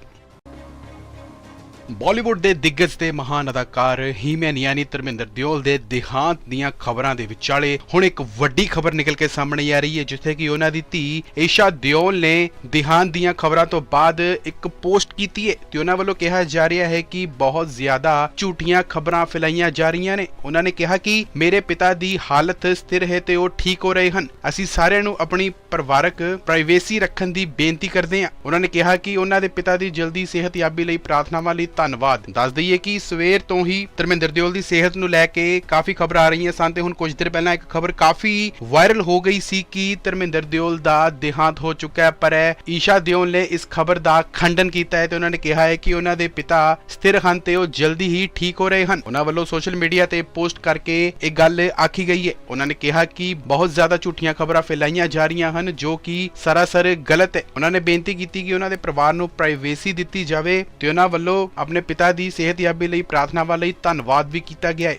ਬਾਲੀਵੁੱਡ ਦੇ ਦਿੱਗਜ ਤੇ ਮਹਾਨ ਅਦਾਕਾਰ ਹੀਮੈਨ ਯਾਨੀ ਧਰਮਿੰਦਰ ਦਿਓਲ ਦੇ ਦੇਹਾਂਤ ਦੀਆਂ ਖਬਰਾਂ ਦੇ ਵਿਚਾਲੇ ਹੁਣ ਇੱਕ ਵੱਡੀ ਖਬਰ ਨਿਕਲ ਕੇ ਸਾਹਮਣੇ ਆ ਰਹੀ ਹੈ, ਜਿੱਥੇ ਕਿ ਉਹਨਾਂ ਦੀ ਧੀ ਏਸ਼ਾ ਦਿਓਲ ਨੇ ਦੇਹਾਂਤ ਦੀਆਂ ਖਬਰਾਂ ਤੋਂ ਬਾਅਦ ਇੱਕ ਪੋਸਟ ਕੀਤੀ ਹੈ ਤੇ ਉਹਨਾਂ ਵੱਲੋਂ ਕਿਹਾ ਜਾ ਰਿਹਾ ਹੈ ਕਿ ਬਹੁਤ ਜ਼ਿਆਦਾ ਝੂਠੀਆਂ ਖਬਰਾਂ ਫੈਲਾਈਆਂ ਜਾ ਰਹੀਆਂ ਨੇ। ਉਹਨਾਂ ਨੇ ਕਿਹਾ ਕਿ ਮੇਰੇ ਪਿਤਾ ਦੀ ਹਾਲਤ ਸਥਿਰ ਹੈ ਤੇ ਉਹ ਠੀਕ ਹੋ ਰਹੇ ਹਨ। ਅਸੀਂ ਸਾਰਿਆਂ ਨੂੰ ਆਪਣੀ ਪਰਿਵਾਰਕ ਪ੍ਰਾਈਵੇਸੀ ਰੱਖਣ ਦੀ ਬੇਨਤੀ ਕਰਦੇ ਹਾਂ। ਉਹਨਾਂ ਨੇ ਕਿਹਾ ਕਿ ਉਹਨਾਂ ਦੇ ਪਿਤਾ ਦੀ ਜਲਦੀ ਸਿਹਤਯਾਬੀ ਲਈ ਪ੍ਰਾਰਥਨਾਵਾਂ ਲਈ ਧੰਨਵਾਦ। ਦੱਸ ਦਈਏ ਕਿ ਸਵੇਰ ਤੋਂ ਹੀ ਧਰਮਿੰਦਰ ਦਿਓਲ ਦੀ ਸਿਹਤ ਨੂੰ ਲੈ ਕੇ ਕਾਫੀ ਖਬਰ ਆ ਰਹੀਆਂ ਸਨ ਤੇ ਹੁਣ ਕੁਝ ਦਿਨ ਪਹਿਲਾਂ ਇੱਕ ਖਬਰ ਕਾਫੀ ਵਾਇਰਲ ਹੋ ਗਈ ਸੀ ਕਿ ਧਰਮਿੰਦਰ ਦਿਓਲ ਦਾ ਦੇਹਾਂਤ ਹੋ ਚੁੱਕਾ ਹੈ, ਪਰ ਈਸ਼ਾ ਦਿਓਲ ਨੇ ਇਸ ਖਬਰ ਦਾ ਖੰਡਨ ਕੀਤਾ ਹੈ ਤੇ ਉਹਨਾਂ ਨੇ ਕਿਹਾ ਹੈ ਕਿ ਉਹਨਾਂ ਦੇ ਪਿਤਾ ਸਥਿਰ ਹਨ ਤੇ ਉਹ ਜਲਦੀ ਹੀ ਠੀਕ ਹੋ ਰਹੇ ਹਨ। ਉਹਨਾਂ ਵੱਲੋਂ ਸੋਸ਼ਲ ਮੀਡੀਆ ਤੇ ਪੋਸਟ ਕਰਕੇ ਇਹ ਗੱਲ ਆਖੀ ਗਈ ਹੈ। ਉਹਨਾਂ ਨੇ ਕਿਹਾ ਕਿ ਬਹੁਤ ਜ਼ਿਆਦਾ ਝੂਠੀਆਂ ਖਬਰਾਂ ਫੈਲਾਈਆਂ ਜਾ ਰਹੀਆਂ ਹਨ, ਜੋ ਕਿ ਸਰਾਸਰ ਗਲਤ ਹੈ। ਉਹਨਾਂ ਨੇ ਬੇਨਤੀ ਕੀਤੀ ਕਿ ਉਹਨਾਂ ਦੇ ਪਰਿਵਾਰ ਨੂੰ ਪ੍ਰਾਈਵੇਸੀ ਦਿੱਤੀ ਜਾਵੇ ਤੇ ਉਹਨਾਂ ਵੱਲੋਂ ਆਪਣੇ ਪਿਤਾ ਦੀ ਸਿਹਤਯਾਬੀ ਲਈ ਪ੍ਰਾਰਥਨਾਵਾਂ ਲਈ ਧੰਨਵਾਦ ਵੀ ਕੀਤਾ ਗਿਆ ਹੈ।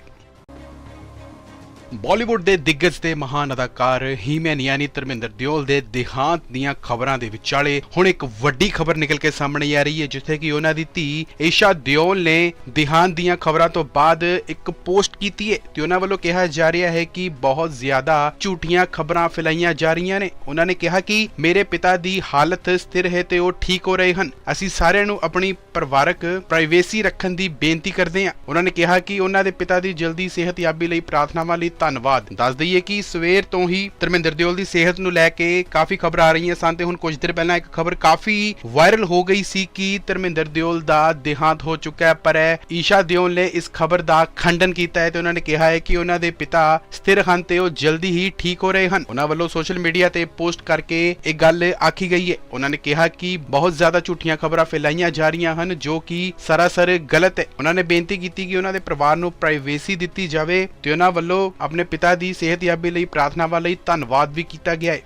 ਬਾਲੀਵੁੱਡ ਦੇ ਦਿੱਗਜ ਤੇ ਮਹਾਨ ਅਦਾਕਾਰ ਹੀਮੈਨ ਯਾਨੀ ਧਰਮਿੰਦਰ ਦਿਓਲ ਦੇ ਦੇਹਾਂਤ ਦੀਆਂ ਖਬਰਾਂ ਦੇ ਵਿਚਾਲੇ ਹੁਣ ਇੱਕ ਵੱਡੀ ਖਬਰ ਨਿਕਲ ਕੇ ਸਾਹਮਣੇ ਆ ਰਹੀ ਹੈ, ਜਿੱਥੇ ਕਿ ਉਹਨਾਂ ਦੀ ਧੀ ਏਸ਼ਾ ਦਿਓਲ ਨੇ ਦੇਹਾਂਤ ਦੀਆਂ ਖਬਰਾਂ ਤੋਂ ਬਾਅਦ ਇੱਕ ਪੋਸਟ ਕੀਤੀ ਹੈ ਤੇ ਉਹਨਾਂ ਵੱਲੋਂ ਕਿਹਾ ਜਾ ਰਿਹਾ ਹੈ ਕਿ ਬਹੁਤ ਜ਼ਿਆਦਾ ਝੂਠੀਆਂ ਖਬਰਾਂ ਫੈਲਾਈਆਂ ਜਾ ਰਹੀਆਂ ਨੇ। ਉਹਨਾਂ ਨੇ ਕਿਹਾ ਕਿ ਮੇਰੇ ਪਿਤਾ ਦੀ ਹਾਲਤ ਸਥਿਰ ਹੈ ਤੇ ਉਹ ਠੀਕ ਹੋ ਰਹੇ ਹਨ। ਅਸੀਂ ਸਾਰਿਆਂ ਨੂੰ ਆਪਣੀ ਪਰਿਵਾਰਕ ਪ੍ਰਾਈਵੇਸੀ ਰੱਖਣ ਦੀ ਬੇਨਤੀ ਕਰਦੇ ਹਾਂ। ਉਹਨਾਂ ਨੇ ਕਿਹਾ ਕਿ ਉਹਨਾਂ ਦੇ ਪਿਤਾ ਦੀ ਜਲਦੀ ਸਿਹਤਯਾਬੀ ਲਈ ਪ੍ਰਾਰਥਨਾਵਾਂ ਲਈ ਧੰਨਵਾਦ। ਦੱਸ ਦਈਏ ਕਿ ਸਵੇਰ ਤੋਂ ਹੀ ਧਰਮਿੰਦਰ ਦਿਓਲ ਦੀ ਸਿਹਤ ਨੂੰ ਲੈ ਕੇ ਕਾਫੀ ਖਬਰ ਆ ਰਹੀਆਂ ਸਨ ਤੇ ਹੁਣ ਕੁਝ ਦਿਨ ਪਹਿਲਾਂ ਇੱਕ ਖਬਰ ਕਾਫੀ ਵਾਇਰਲ ਹੋ ਗਈ ਸੀ ਕਿ ਧਰਮਿੰਦਰ ਦਿਓਲ ਦਾ ਦੇਹਾਂਤ ਹੋ ਚੁੱਕਾ ਹੈ, ਪਰ ਈਸ਼ਾ ਦਿਓਲ ਨੇ ਇਸ ਖਬਰ ਦਾ ਖੰਡਨ ਕੀਤਾ ਹੈ ਤੇ ਉਹਨਾਂ ਨੇ ਕਿਹਾ ਹੈ ਕਿ ਉਹਨਾਂ ਦੇ ਪਿਤਾ ਸਥਿਰ ਹਨ ਤੇ ਉਹ ਜਲਦੀ ਹੀ ਠੀਕ ਹੋ ਰਹੇ ਹਨ। ਉਹਨਾਂ ਵੱਲੋਂ ਸੋਸ਼ਲ ਮੀਡੀਆ ਤੇ ਪੋਸਟ ਕਰਕੇ ਇਹ ਗੱਲ ਆਖੀ ਗਈ ਹੈ। ਉਹਨਾਂ ਨੇ ਕਿਹਾ ਕਿ ਬਹੁਤ ਜ਼ਿਆਦਾ ਝੂਠੀਆਂ ਖਬਰਾਂ ਫੈਲਾਈਆਂ ਜਾ ਰਹੀਆਂ ਹਨ, ਜੋ ਕਿ ਸਰਾਸਰ ਗਲਤ ਹੈ। ਉਹਨਾਂ ਨੇ ਬੇਨਤੀ ਕੀਤੀ ਕਿ ਉਹਨਾਂ ਦੇ ਪਰਿਵਾਰ ਨੂੰ ਪ੍ਰਾਈਵੇਸੀ ਦਿੱਤੀ ਜਾਵੇ ਤੇ ਉਹਨਾਂ ਵੱਲੋਂ ਆਪਣੇ ਪਿਤਾ ਦੀ ਸਿਹਤਯਾਬੀ ਲਈ ਪ੍ਰਾਰਥਨਾਵਾਂ ਲਈ ਧੰਨਵਾਦ ਵੀ ਕੀਤਾ ਗਿਆ ਹੈ।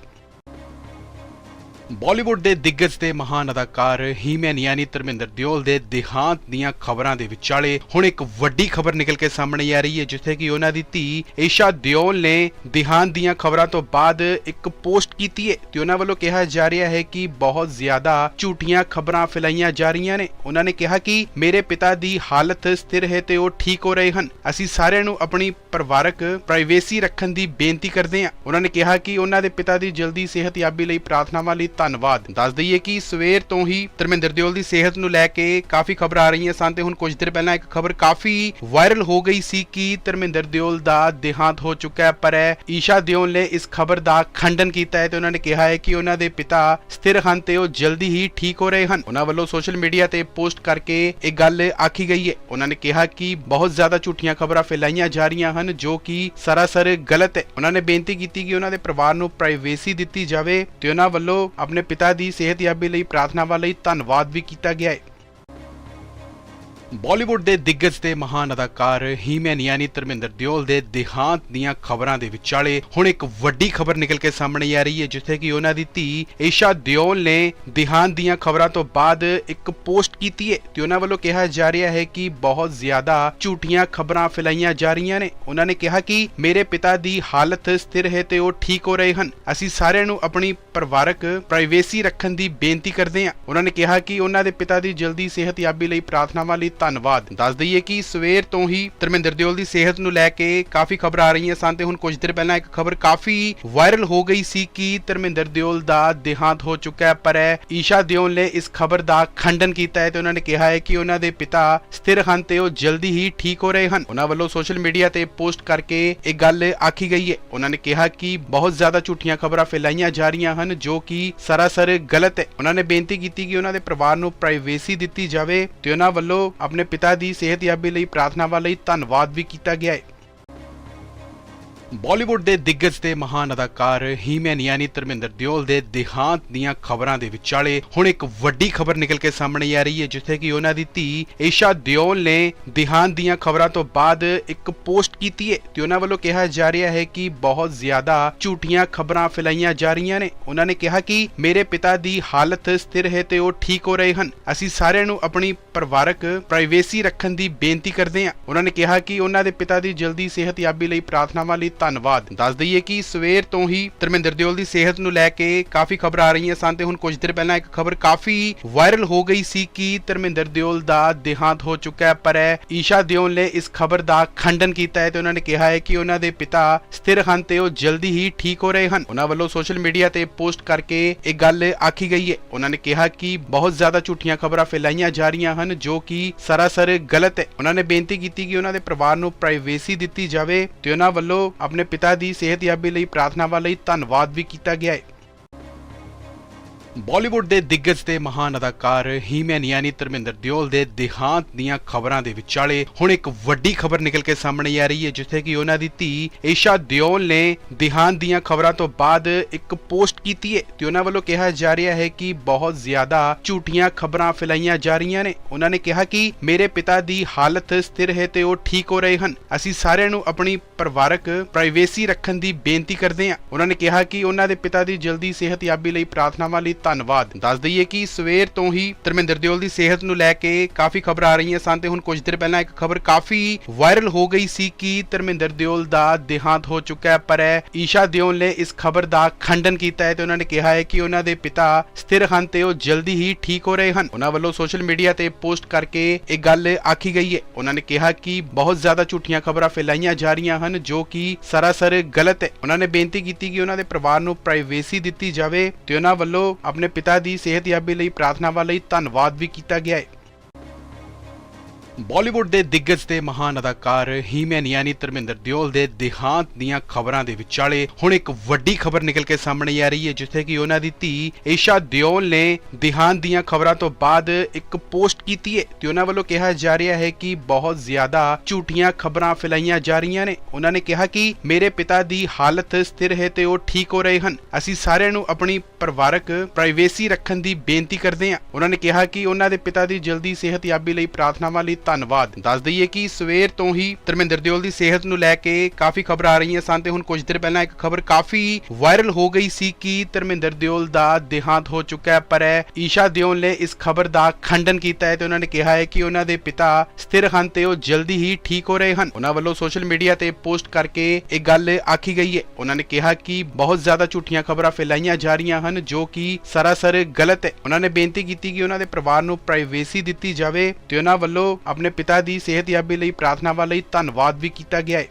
ਬਾਲੀਵੁੱਡ ਦੇ ਦਿੱਗਜ ਤੇ ਮਹਾਨ ਅਦਾਕਾਰ ਹੀਮੈਨ ਯਾਨੀ ਧਰਮਿੰਦਰ ਦਿਓਲ ਦੇ ਦੇਹਾਂਤ ਦੀਆਂ ਖਬਰਾਂ ਦੇ ਵਿਚਾਲੇ ਹੁਣ ਇੱਕ ਵੱਡੀ ਖਬਰ ਨਿਕਲ ਕੇ ਸਾਹਮਣੇ ਆ ਰਹੀ ਹੈ, ਜਿੱਥੇ ਕਿ ਉਹਨਾਂ ਦੀ ਧੀ ਏਸ਼ਾ ਦਿਓਲ ਨੇ ਦੇਹਾਂਤ ਦੀਆਂ ਖਬਰਾਂ ਤੋਂ ਬਾਅਦ ਇੱਕ ਪੋਸਟ ਕੀਤੀ ਹੈ ਤੇ ਉਹਨਾਂ ਵੱਲੋਂ ਕਿਹਾ ਜਾ ਰਿਹਾ ਹੈ ਕਿ ਬਹੁਤ ਜ਼ਿਆਦਾ ਝੂਠੀਆਂ ਖਬਰਾਂ ਫੈਲਾਈਆਂ ਜਾ ਰਹੀਆਂ ਨੇ। ਉਹਨਾਂ ਨੇ ਕਿਹਾ ਕਿ ਮੇਰੇ ਪਿਤਾ ਦੀ ਹਾਲਤ ਸਥਿਰ ਹੈ ਤੇ ਉਹ ਠੀਕ ਹੋ ਰਹੇ ਹਨ। ਅਸੀਂ ਸਾਰਿਆਂ ਨੂੰ ਆਪਣੀ ਪਰਿਵਾਰਕ ਪ੍ਰਾਈਵੇਸੀ ਰੱਖਣ ਦੀ ਬੇਨਤੀ ਕਰਦੇ ਹਾਂ। ਉਹਨਾਂ ਨੇ ਕਿਹਾ ਕਿ ਉਹਨਾਂ ਦੇ ਪਿਤਾ ਦੀ ਜਲਦੀ ਸਿਹਤਯਾਬੀ ਲਈ ਪ੍ਰਾਰਥਨਾਵਾਂ ਲਈ ਧੰਨਵਾਦ। ਦੱਸ ਦਈਏ ਕਿ ਸਵੇਰ ਤੋਂ ਹੀ ਧਰਮਿੰਦਰ ਦਿਓਲ ਦੀ ਸਿਹਤ ਨੂੰ ਲੈ ਕੇ ਕਾਫੀ ਖਬਰ ਆ ਰਹੀਆਂ ਸਨ ਤੇ ਹੁਣ ਕੁਝ ਦਿਨ ਪਹਿਲਾਂ ਇੱਕ ਖਬਰ ਕਾਫੀ ਵਾਇਰਲ ਹੋ ਗਈ ਸੀ ਕਿ ਧਰਮਿੰਦਰ ਦਿਓਲ ਦਾ ਦੇਹਾਂਤ ਹੋ ਚੁੱਕਾ ਹੈ, ਪਰ ਈਸ਼ਾ ਦਿਓਲ ਨੇ ਇਸ ਖਬਰ ਦਾ ਖੰਡਨ ਕੀਤਾ ਹੈ ਤੇ ਉਹਨਾਂ ਨੇ ਕਿਹਾ ਹੈ ਕਿ ਉਹਨਾਂ ਦੇ ਪਿਤਾ ਸਥਿਰ ਹਨ ਤੇ ਉਹ ਜਲਦੀ ਹੀ ਠੀਕ ਹੋ ਰਹੇ ਹਨ। ਉਹਨਾਂ ਵੱਲੋਂ ਸੋਸ਼ਲ ਮੀਡੀਆ ਤੇ ਪੋਸਟ ਕਰਕੇ ਇਹ ਗੱਲ ਆਖੀ ਗਈ ਹੈ। ਉਹਨਾਂ ਨੇ ਕਿਹਾ ਕਿ ਬਹੁਤ ਜ਼ਿਆਦਾ ਝੂਠੀਆਂ ਖਬਰਾਂ ਫੈਲਾਈਆਂ ਜਾ ਰਹੀਆਂ ਹਨ, ਜੋ ਕਿ ਸਰਾਸਰ ਗਲਤ ਹੈ। ਉਹਨਾਂ ਨੇ ਬੇਨਤੀ ਕੀਤੀ ਕਿ ਉਹਨਾਂ ਦੇ ਪਰਿਵਾਰ ਨੂੰ ਪ੍ਰਾਈਵੇਸੀ ਦਿੱਤੀ ਜਾਵੇ ਤੇ ਉਹਨਾਂ ਵੱਲੋਂ ਆਪਣੇ ਪਿਤਾ ਦੀ ਸਿਹਤਯਾਬੀ ਲਈ ਪ੍ਰਾਰਥਨਾਵਾਂ ਲਈ ਧੰਨਵਾਦ ਵੀ ਕੀਤਾ ਗਿਆ ਹੈ। ਬਾਲੀਵੁੱਡ ਦੇ ਦਿੱਗਜ ਤੇ ਮਹਾਨ ਅਦਾਕਾਰ ਹੀਮੈਨ ਯਾਨੀ ਧਰਮਿੰਦਰ ਦਿਓਲ ਦੇ ਦੇਹਾਂਤ ਦੀਆਂ ਖਬਰਾਂ ਦੇ ਵਿਚਾਲੇ ਹੁਣ ਇੱਕ ਵੱਡੀ ਖਬਰ ਨਿਕਲ ਕੇ ਸਾਹਮਣੇ ਆ ਰਹੀ ਹੈ, ਜਿੱਥੇ ਕਿ ਉਹਨਾਂ ਦੀ ਧੀ ਏਸ਼ਾ ਦਿਓਲ ਨੇ ਦੇਹਾਂਤ ਦੀਆਂ ਖਬਰਾਂ ਤੋਂ ਬਾਅਦ ਇੱਕ ਪੋਸਟ ਕੀਤੀ ਹੈ ਤੇ ਉਹਨਾਂ ਵੱਲੋਂ ਕਿਹਾ ਜਾ ਰਿਹਾ ਹੈ ਕਿ ਬਹੁਤ ਜ਼ਿਆਦਾ ਝੂਠੀਆਂ ਖਬਰਾਂ ਫੈਲਾਈਆਂ ਜਾ ਰਹੀਆਂ ਨੇ। ਉਹਨਾਂ ਨੇ ਕਿਹਾ ਕਿ ਮੇਰੇ ਪਿਤਾ ਦੀ ਹਾਲਤ ਸਥਿਰ ਹੈ ਤੇ ਉਹ ਠੀਕ ਹੋ ਰਹੇ ਹਨ। ਅਸੀਂ ਸਾਰਿਆਂ ਨੂੰ ਆਪਣੀ ਪਰਿਵਾਰਕ ਪ੍ਰਾਈਵੇਸੀ ਰੱਖਣ ਦੀ ਬੇਨਤੀ ਕਰਦੇ ਹਾਂ। ਉਹਨਾਂ ਨੇ ਕਿਹਾ ਕਿ ਉਹਨਾਂ ਦੇ ਪਿਤਾ ਦੀ ਜਲਦੀ ਸਿਹਤਯਾਬੀ ਲਈ ਪ੍ਰਾਰਥਨਾਵਾਂ ਲਈ ਧੰਨਵਾਦ। ਦੱਸ ਦਈਏ ਕਿ ਸਵੇਰ ਤੋਂ ਹੀ ਧਰਮਿੰਦਰ ਦਿਓਲ ਦੀ ਸਿਹਤ ਨੂੰ ਲੈ ਕੇ ਕਾਫੀ ਖਬਰ ਆ ਰਹੀਆਂ ਸਨ ਤੇ ਹੁਣ ਕੁਝ ਦਿਨ ਪਹਿਲਾਂ ਇੱਕ ਖਬਰ ਕਾਫੀ ਵਾਇਰਲ ਹੋ ਗਈ ਸੀ ਕਿ ਧਰਮਿੰਦਰ ਦਿਓਲ ਦਾ ਦੇਹਾਂਤ ਹੋ ਚੁੱਕਾ ਹੈ, ਪਰ ਈਸ਼ਾ ਦਿਓਲ ਨੇ ਇਸ ਖਬਰ ਦਾ ਖੰਡਨ ਕੀਤਾ ਹੈ ਤੇ ਉਹਨਾਂ ਨੇ ਕਿਹਾ ਹੈ ਕਿ ਉਹਨਾਂ ਦੇ ਪਿਤਾ ਸਥਿਰ ਹਨ ਤੇ ਉਹ ਜਲਦੀ ਹੀ ਠੀਕ ਹੋ ਰਹੇ ਹਨ। ਉਹਨਾਂ ਵੱਲੋਂ ਸੋਸ਼ਲ ਮੀਡੀਆ ਤੇ ਪੋਸਟ ਕਰਕੇ ਇਹ ਗੱਲ ਆਖੀ ਗਈ ਹੈ। ਉਹਨਾਂ ਨੇ ਕਿਹਾ ਕਿ ਬਹੁਤ ਜ਼ਿਆਦਾ ਝੂਠੀਆਂ ਖਬਰਾਂ ਫੈਲਾਈਆਂ ਜਾ ਰਹੀਆਂ ਹਨ, ਜੋ ਕਿ ਸਰਾਸਰ ਗਲਤ ਹੈ। ਉਹਨਾਂ ਨੇ ਬੇਨਤੀ ਕੀਤੀ ਕਿ ਉਹਨਾਂ ਦੇ ਪਰਿਵਾਰ ਨੂੰ ਪ੍ਰਾਈਵੇਸੀ ਦਿੱਤੀ ਜਾਵੇ ਤੇ ਉਹਨਾਂ ਵੱਲੋਂ ਆਪਣੇ ਪਿਤਾ ਦੀ ਸਿਹਤਯਾਬੀ ਲਈ ਪ੍ਰਾਰਥਨਾਵਾਂ ਲਈ ਧੰਨਵਾਦ ਵੀ ਕੀਤਾ ਗਿਆ ਹੈ। ਬਾਲੀਵੁੱਡ ਦੇ ਦਿੱਗਜ ਤੇ ਮਹਾਨ ਅਦਾਕਾਰ ਹੀਮੈਨ ਯਾਨੀ ਧਰਮਿੰਦਰ ਦਿਓਲ ਦੇ ਦੇਹਾਂਤ ਦੀਆਂ ਖਬਰਾਂ ਦੇ ਵਿਚਾਲੇ ਹੁਣ ਇੱਕ ਵੱਡੀ ਖਬਰ ਨਿਕਲ ਕੇ ਸਾਹਮਣੇ ਆ ਰਹੀ ਹੈ, ਜਿੱਥੇ ਕਿ ਉਹਨਾਂ ਦੀ ਧੀ ਏਸ਼ਾ ਦਿਓਲ ਨੇ ਦੇਹਾਂਤ ਦੀਆਂ ਖਬਰਾਂ ਤੋਂ ਬਾਅਦ ਇੱਕ ਪੋਸਟ ਕੀਤੀ ਹੈ ਤੇ ਉਹਨਾਂ ਵੱਲੋਂ ਕਿਹਾ ਜਾ ਰਿਹਾ ਹੈ ਕਿ ਬਹੁਤ ਜ਼ਿਆਦਾ ਝੂਠੀਆਂ ਖਬਰਾਂ ਫੈਲਾਈਆਂ ਜਾ ਰਹੀਆਂ ਨੇ। ਉਹਨਾਂ ਨੇ ਕਿਹਾ ਕਿ ਮੇਰੇ ਪਿਤਾ ਦੀ ਹਾਲਤ ਸਥਿਰ ਹੈ ਤੇ ਉਹ ਠੀਕ ਹੋ ਰਹੇ ਹਨ। ਅਸੀਂ ਸਾਰਿਆਂ ਨੂੰ ਆਪਣੀ ਪਰਿਵਾਰਕ ਪ੍ਰਾਈਵੇਸੀ ਰੱਖਣ ਦੀ ਬੇਨਤੀ ਕਰਦੇ ਹਾਂ। ਉਹਨਾਂ ਨੇ ਕਿਹਾ ਕਿ ਉਹਨਾਂ ਦੇ ਪਿਤਾ ਦੀ ਜਲਦੀ ਸਿਹਤਯਾਬੀ ਲਈ ਪ੍ਰਾਰਥਨਾਵਾਂ ਲਈ ਧੰਨਵਾਦ। ਦੱਸ ਦਈਏ ਕਿ ਸਵੇਰ ਤੋਂ ਹੀ ਧਰਮਿੰਦਰ ਦਿਓਲ ਦੀ ਸਿਹਤ ਨੂੰ ਲੈ ਕੇ ਕਾਫੀ ਖਬਰਾਂ ਆ ਰਹੀਆਂ ਸਨ ਤੇ ਹੁਣ ਕੁਝ ਦਿਨ ਪਹਿਲਾਂ ਇੱਕ ਖਬਰ ਕਾਫੀ ਵਾਇਰਲ ਹੋ ਗਈ ਸੀ ਕਿ ਧਰਮਿੰਦਰ ਦਿਓਲ ਦਾ ਦੇਹਾਂਤ ਹੋ ਚੁੱਕਾ ਹੈ, ਪਰ ਈਸ਼ਾ ਦਿਓਲ ਨੇ ਇਸ ਖਬਰ ਦਾ ਖੰਡਨ ਕੀਤਾ ਹੈ ਤੇ ਉਹਨਾਂ ਨੇ ਕਿਹਾ ਹੈ ਕਿ ਉਹਨਾਂ ਦੇ ਪਿਤਾ ਸਥਿਰ ਹਨ ਤੇ ਉਹ ਜਲਦੀ ਹੀ ਠੀਕ ਹੋ ਰਹੇ ਹਨ। ਉਹਨਾਂ ਵੱਲੋਂ ਸੋਸ਼ਲ ਮੀਡੀਆ ਤੇ ਪੋਸਟ ਕਰਕੇ ਇਹ ਗੱਲ ਆਖੀ ਗਈ ਹੈ। ਉਹਨਾਂ ਨੇ ਕਿਹਾ ਕਿ ਬਹੁਤ ਜ਼ਿਆਦਾ ਝੂਠੀਆਂ ਖਬਰਾਂ ਫੈਲਾਈਆਂ ਜਾ ਰਹੀਆਂ ਹਨ, ਜੋ ਕਿ ਸਰਾਸਰ ਗਲਤ ਹੈ। ਉਹਨਾਂ ਨੇ ਬੇਨਤੀ ਕੀਤੀ ਕਿ ਉਹਨਾਂ ਦੇ ਪਰਿਵਾਰ ਨੂੰ ਪ੍ਰਾਈਵੇਸੀ ਦਿੱਤੀ ਜਾਵੇ ਤੇ ਉਹਨਾਂ ਵੱਲੋਂ ਆਪਣੇ ਪਿਤਾ ਦੀ ਸਿਹਤਯਾਬੀ ਲਈ ਪ੍ਰਾਰਥਨਾਵਾਂ ਲਈ ਧੰਨਵਾਦ ਵੀ ਕੀਤਾ ਗਿਆ ਹੈ। ਬਾਲੀਵੁੱਡ ਦੇ ਦਿੱਗਜ ਤੇ ਮਹਾਨ ਅਦਾਕਾਰ ਹੀਮੈਨ, ਯਾਨੀ ਧਰਮਿੰਦਰ ਦਿਓਲ ਦੇ ਦੇਹਾਂਤ ਦੀਆਂ ਖਬਰਾਂ ਦੇ ਵਿਚਾਲੇ ਹੁਣ ਇੱਕ ਵੱਡੀ ਖਬਰ ਨਿਕਲ ਕੇ ਸਾਹਮਣੇ ਆ ਰਹੀ ਹੈ, ਜਿੱਥੇ ਕਿ ਉਹਨਾਂ ਦੀ ਧੀ ਏਸ਼ਾ ਦਿਓਲ ਨੇ ਦੇਹਾਂਤ ਦੀਆਂ ਖਬਰਾਂ ਤੋਂ ਬਾਅਦ ਇੱਕ ਪੋਸਟ ਕੀਤੀ ਹੈ ਤੇ ਉਹਨਾਂ ਵੱਲੋਂ ਕਿਹਾ ਜਾ ਰਿਹਾ ਹੈ ਕਿ ਬਹੁਤ ਜ਼ਿਆਦਾ ਝੂਠੀਆਂ ਖਬਰਾਂ ਫੈਲਾਈਆਂ ਜਾ ਰਹੀਆਂ ਨੇ। ਉਹਨਾਂ ਨੇ ਕਿਹਾ ਕਿ ਮੇਰੇ ਪਿਤਾ ਦੀ ਹਾਲਤ ਸਥਿਰ ਹੈ ਤੇ ਉਹ ਠੀਕ ਹੋ ਰਹੇ ਹਨ। ਅਸੀਂ ਸਾਰਿਆਂ ਨੂੰ ਆਪਣੀ ਪਰਿਵਾਰਕ ਪ੍ਰਾਈਵੇਸੀ ਰੱਖਣ ਦੀ ਬੇਨਤੀ ਕਰਦੇ ਹਾਂ। ਉਹਨਾਂ ਨੇ ਕਿਹਾ ਕਿ ਉਹਨਾਂ ਦੇ ਪਿਤਾ ਦੀ ਜਲਦੀ ਸਿਹਤਯਾਬੀ ਲਈ ਪ੍ਰਾਰਥਨਾਵਾਂ ਲਈ ਧੰਨਵਾਦ। ਦੱਸ ਦਈਏ ਕਿ ਸਵੇਰ ਤੋਂ ਹੀ ਧਰਮਿੰਦਰ ਦਿਓਲ ਦੀ ਸਿਹਤ ਨੂੰ ਲੈ ਕੇ ਕਾਫੀ ਖਬਰਾਂ ਆ ਰਹੀਆਂ ਸਨ ਤੇ ਹੁਣ ਕੁਝ ਦਿਨ ਪਹਿਲਾਂ ਇੱਕ ਖਬਰ ਕਾਫੀ ਵਾਇਰਲ ਹੋ ਗਈ ਸੀ ਕਿ ਧਰਮਿੰਦਰ ਦਿਓਲ ਦਾ ਦੇਹਾਂਤ ਹੋ ਚੁੱਕਾ ਹੈ। ਪਰ ਈਸ਼ਾ ਦਿਓਲ ਨੇ ਇਸ ਖਬਰ ਦਾ ਖੰਡਨ ਕੀਤਾ ਹੈ ਤੇ ਉਹਨਾਂ ਨੇ ਕਿਹਾ ਹੈ ਕਿ ਉਹਨਾਂ ਦੇ ਪਿਤਾ ਸਥਿਰ ਹਨ ਤੇ ਉਹ ਜਲਦੀ ਹੀ ਠੀਕ ਹੋ ਰਹੇ ਹਨ। ਉਹਨਾਂ ਵੱਲੋਂ ਸੋਸ਼ਲ ਮੀਡੀਆ ਤੇ ਪੋਸਟ ਕਰਕੇ ਇਹ ਗੱਲ ਆਖੀ ਗਈ ਹੈ। ਉਹਨਾਂ ਨੇ ਕਿਹਾ ਕਿ ਬਹੁਤ ਜ਼ਿਆਦਾ ਝੂਠੀਆਂ ਖਬਰਾਂ ਫੈਲਾਈਆਂ ਜਾ ਰਹੀਆਂ ਹਨ ਜੋ ਕਿ ਸਰਾਸਰ ਗਲਤ ਹੈ। ਉਹਨਾਂ ਨੇ ਬੇਨਤੀ ਕੀਤੀ ਕਿ ਉਹਨਾਂ ਦੇ ਪਰਿਵਾਰ ਨੂੰ ਪ੍ਰਾਈਵੇਸੀ ਦਿੱਤੀ ਜਾਵੇ ਤੇ ਉਹਨਾਂ ਵੱਲੋਂ ਆਪਣੇ ਪਿਤਾ ਦੀ ਸਿਹਤਯਾਬੀ ਲਈ ਪ੍ਰਾਰਥਨਾਵਾਂ ਲਈ ਧੰਨਵਾਦ ਵੀ ਕੀਤਾ ਗਿਆ ਹੈ। ਬਾਲੀਵੁੱਡ ਦੇ ਦਿੱਗਜ ਤੇ ਮਹਾਨ ਅਦਾਕਾਰ ਹੀਮੈਨ ਯਾਨੀ ਧਰਮਿੰਦਰ ਦਿਓਲ ਦੇ ਦੇਹਾਂਤ ਦੀਆਂ ਖਬਰਾਂ ਦੇ ਵਿਚਾਲੇ ਹੁਣ ਇੱਕ ਵੱਡੀ ਖਬਰ ਨਿਕਲ ਕੇ ਸਾਹਮਣੇ ਆ ਰਹੀ ਹੈ, ਜਿੱਥੇ ਕਿ ਉਹਨਾਂ ਦੀ ਧੀ ਏਸ਼ਾ ਦਿਓਲ ਨੇ ਦੇਹਾਂਤ ਦੀਆਂ ਖਬਰਾਂ ਤੋਂ ਬਾਅਦ ਇੱਕ ਪੋਸਟ ਕੀਤੀ ਹੈ ਤੇ ਉਹਨਾਂ ਵੱਲੋਂ ਕਿਹਾ ਜਾ ਰਿਹਾ ਹੈ ਕਿ ਬਹੁਤ ਜ਼ਿਆਦਾ ਝੂਠੀਆਂ ਖਬਰਾਂ ਫੈਲਾਈਆਂ ਜਾ ਰਹੀਆਂ ਨੇ। ਉਹਨਾਂ ਨੇ ਕਿਹਾ ਕਿ ਮੇਰੇ ਪਿਤਾ ਦੀ ਹਾਲਤ ਸਥਿਰ ਹੈ ਤੇ ਉਹ ਠੀਕ ਹੋ ਰਹੇ ਹਨ। ਅਸੀਂ ਸਾਰਿਆਂ ਨੂੰ ਆਪਣੀ ਪਰਿਵਾਰਕ ਪ੍ਰਾਈਵੇਸੀ ਰੱਖਣ ਦੀ ਬੇਨਤੀ ਕਰਦੇ ਹਾਂ। ਉਹਨਾਂ ਨੇ ਕਿਹਾ ਕਿ ਉਹਨਾਂ ਦੇ ਪਿਤਾ ਦੀ ਜਲਦੀ ਸਿਹਤਯਾਬੀ ਲਈ ਪ੍ਰਾਰਥਨਾਵਾਂ ਲਈ ਧੰਨਵਾਦ। ਦੱਸ ਦਈਏ ਕਿ ਸਵੇਰ ਤੋਂ ਹੀ ਧਰਮਿੰਦਰ ਦਿਓਲ ਦੀ ਸਿਹਤ ਨੂੰ ਲੈ ਕੇ ਕਾਫੀ ਖਬਰਾਂ ਆ ਰਹੀਆਂ ਸਨ ਤੇ ਹੁਣ ਕੁਝ ਦਿਨ ਪਹਿਲਾਂ ਇੱਕ ਖਬਰ ਕਾਫੀ ਵਾਇਰਲ ਹੋ ਗਈ ਸੀ ਕਿ ਧਰਮਿੰਦਰ ਦਿਓਲ ਦਾ ਦੇਹਾਂਤ ਹੋ ਚੁੱਕਾ ਹੈ, ਪਰ ਈਸ਼ਾ ਦਿਓਲ ਨੇ ਇਸ ਖਬਰ ਦਾ ਖੰਡਨ ਕੀਤਾ ਹੈ ਤੇ ਉਹਨਾਂ ਨੇ ਕਿਹਾ ਹੈ ਕਿ ਉਹਨਾਂ ਦੇ ਪਿਤਾ ਸਥਿਰ ਹਨ ਤੇ ਉਹ ਜਲਦੀ ਹੀ ਠੀਕ ਹੋ ਰਹੇ ਹਨ। ਉਹਨਾਂ ਵੱਲੋਂ ਸੋਸ਼ਲ ਮੀਡੀਆ ਤੇ ਪੋਸਟ ਕਰਕੇ ਇਹ ਗੱਲ ਆਖੀ ਗਈ ਹੈ। ਉਹਨਾਂ ਨੇ ਕਿਹਾ ਕਿ ਬਹੁਤ ਜ਼ਿਆਦਾ ਝੂਠੀਆਂ ਖਬਰਾਂ ਫੈਲਾਈਆਂ ਜਾ ਰਹੀਆਂ ਹਨ, ਜੋ ਕਿ ਸਰਾਸਰ ਗਲਤ ਹੈ। ਉਹਨਾਂ ਨੇ ਬੇਨਤੀ ਕੀਤੀ ਕਿ ਉਹਨਾਂ ਦੇ ਪਰਿਵਾਰ ਨੂੰ ਪ੍ਰਾਈਵੇਸੀ ਦਿੱਤੀ ਜਾਵੇ ਤੇ ਉਹਨਾਂ ਵੱਲੋਂ ਆਪਣੇ ਪਿਤਾ ਦੀ ਸਿਹਤਯਾਬੀ ਲਈ ਪ੍ਰਾਰਥਨਾਵਾਂ ਲਈ ਧੰਨਵਾਦ ਵੀ ਕੀਤਾ ਗਿਆ ਹੈ।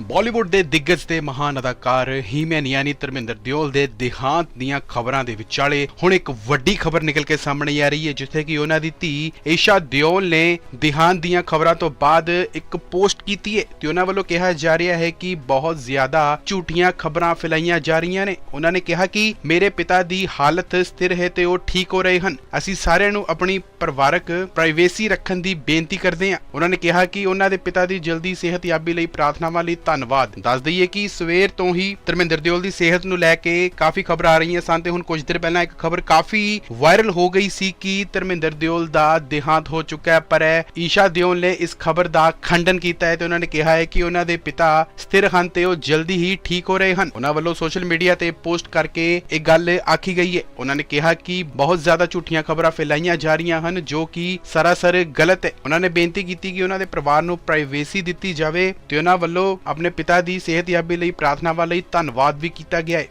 ਬਾਲੀਵੁੱਡ ਦੇ ਦਿੱਗਜ ਤੇ ਮਹਾਨ ਅਦਾਕਾਰ ਹੀਮੈਨ ਯਾਨੀ ਧਰਮਿੰਦਰ ਦਿਓਲ ਦੇ ਦੇਹਾਂਤ ਦੀਆਂ ਖਬਰਾਂ ਦੇ ਵਿਚਾਲੇ ਹੁਣ ਇੱਕ ਵੱਡੀ ਖਬਰ ਨਿਕਲ ਕੇ ਸਾਹਮਣੇ ਆ ਰਹੀ ਹੈ, ਜਿੱਥੇ ਕਿ ਉਹਨਾਂ ਦੀ ਧੀ ਏਸ਼ਾ ਦਿਓਲ ਨੇ ਦੇਹਾਂਤ ਦੀਆਂ ਖਬਰਾਂ ਤੋਂ ਬਾਅਦ ਇੱਕ ਪੋਸਟ ਕੀਤੀ ਹੈ ਤੇ ਉਹਨਾਂ ਵੱਲੋਂ ਕਿਹਾ ਜਾ ਰਿਹਾ ਹੈ ਕਿ ਬਹੁਤ ਜ਼ਿਆਦਾ ਝੂਠੀਆਂ ਖਬਰਾਂ ਫੈਲਾਈਆਂ ਜਾ ਰਹੀਆਂ ਨੇ। ਉਹਨਾਂ ਨੇ ਕਿਹਾ ਕਿ ਮੇਰੇ ਪਿਤਾ ਦੀ ਹਾਲਤ ਸਥਿਰ ਹੈ ਤੇ ਉਹ ਠੀਕ ਹੋ ਰਹੇ ਹਨ। ਅਸੀਂ ਸਾਰਿਆਂ ਨੂੰ ਆਪਣੀ ਪਰਿਵਾਰਕ ਪ੍ਰਾਈਵੇਸੀ ਰੱਖਣ ਦੀ ਬੇਨਤੀ ਕਰਦੇ ਹਾਂ। ਉਹਨਾਂ ਨੇ ਕਿਹਾ ਕਿ ਉਹਨਾਂ ਦੇ ਪਿਤਾ ਦੀ ਜਲਦੀ ਸਿਹਤਯਾਬੀ ਲਈ ਪ੍ਰਾਰਥਨਾਵਾਂ ਲਈ ਧੰਨਵਾਦ। ਦੱਸ ਦਈਏ ਕਿ ਸਵੇਰ ਤੋਂ ਹੀ ਧਰਮਿੰਦਰ ਦਿਓਲ ਦੀ ਸਿਹਤ ਨੂੰ ਲੈ ਕੇ ਕਾਫੀ ਖਬਰਾਂ ਆ ਰਹੀਆਂ ਸਨ ਤੇ ਹੁਣ ਕੁਝ ਦਿਨ ਪਹਿਲਾਂ ਇੱਕ ਖਬਰ ਕਾਫੀ ਵਾਇਰਲ ਹੋ ਗਈ ਸੀ ਕਿ ਧਰਮਿੰਦਰ ਦਿਓਲ ਦਾ ਦੇਹਾਂਤ ਹੋ ਚੁੱਕਾ ਹੈ, ਪਰ ਈਸ਼ਾ ਦਿਓਲ ਨੇ ਇਸ ਖਬਰ ਦਾ ਖੰਡਨ ਕੀਤਾ ਹੈ ਤੇ ਉਹਨਾਂ ਨੇ ਕਿਹਾ ਹੈ ਕਿ ਉਹਨਾਂ ਦੇ ਪਿਤਾ ਸਥਿਰ ਹਨ ਤੇ ਉਹ ਜਲਦੀ ਹੀ ਠੀਕ ਹੋ ਰਹੇ ਹਨ। ਉਹਨਾਂ ਵੱਲੋਂ ਸੋਸ਼ਲ ਮੀਡੀਆ ਤੇ ਪੋਸਟ ਕਰਕੇ ਇਹ ਗੱਲ ਆਖੀ ਗਈ ਹੈ। ਉਹਨਾਂ ਨੇ ਕਿਹਾ ਕਿ ਬਹੁਤ ਜ਼ਿਆਦਾ ਝੂਠੀਆਂ ਖਬਰਾਂ ਫੈਲਾਈਆਂ ਜਾ ਰਹੀਆਂ ਹਨ, ਜੋ ਕਿ ਸਰਾਸਰ ਗਲਤ ਹੈ। ਉਹਨਾਂ ਨੇ ਬੇਨਤੀ ਕੀਤੀ ਕਿ ਉਹਨਾਂ ਦੇ ਪਰਿਵਾਰ ਨੂੰ ਪ੍ਰਾਈਵੇਸੀ ਦਿੱਤੀ ਜਾਵੇ ਤੇ ਉਹਨਾਂ ਵੱਲੋਂ ਆਪਣੇ ਪਿਤਾ ਦੀ ਸਿਹਤਯਾਬੀ ਲਈ ਪ੍ਰਾਰਥਨਾਵਾਂ ਲਈ ਧੰਨਵਾਦ ਵੀ ਕੀਤਾ ਗਿਆ ਹੈ।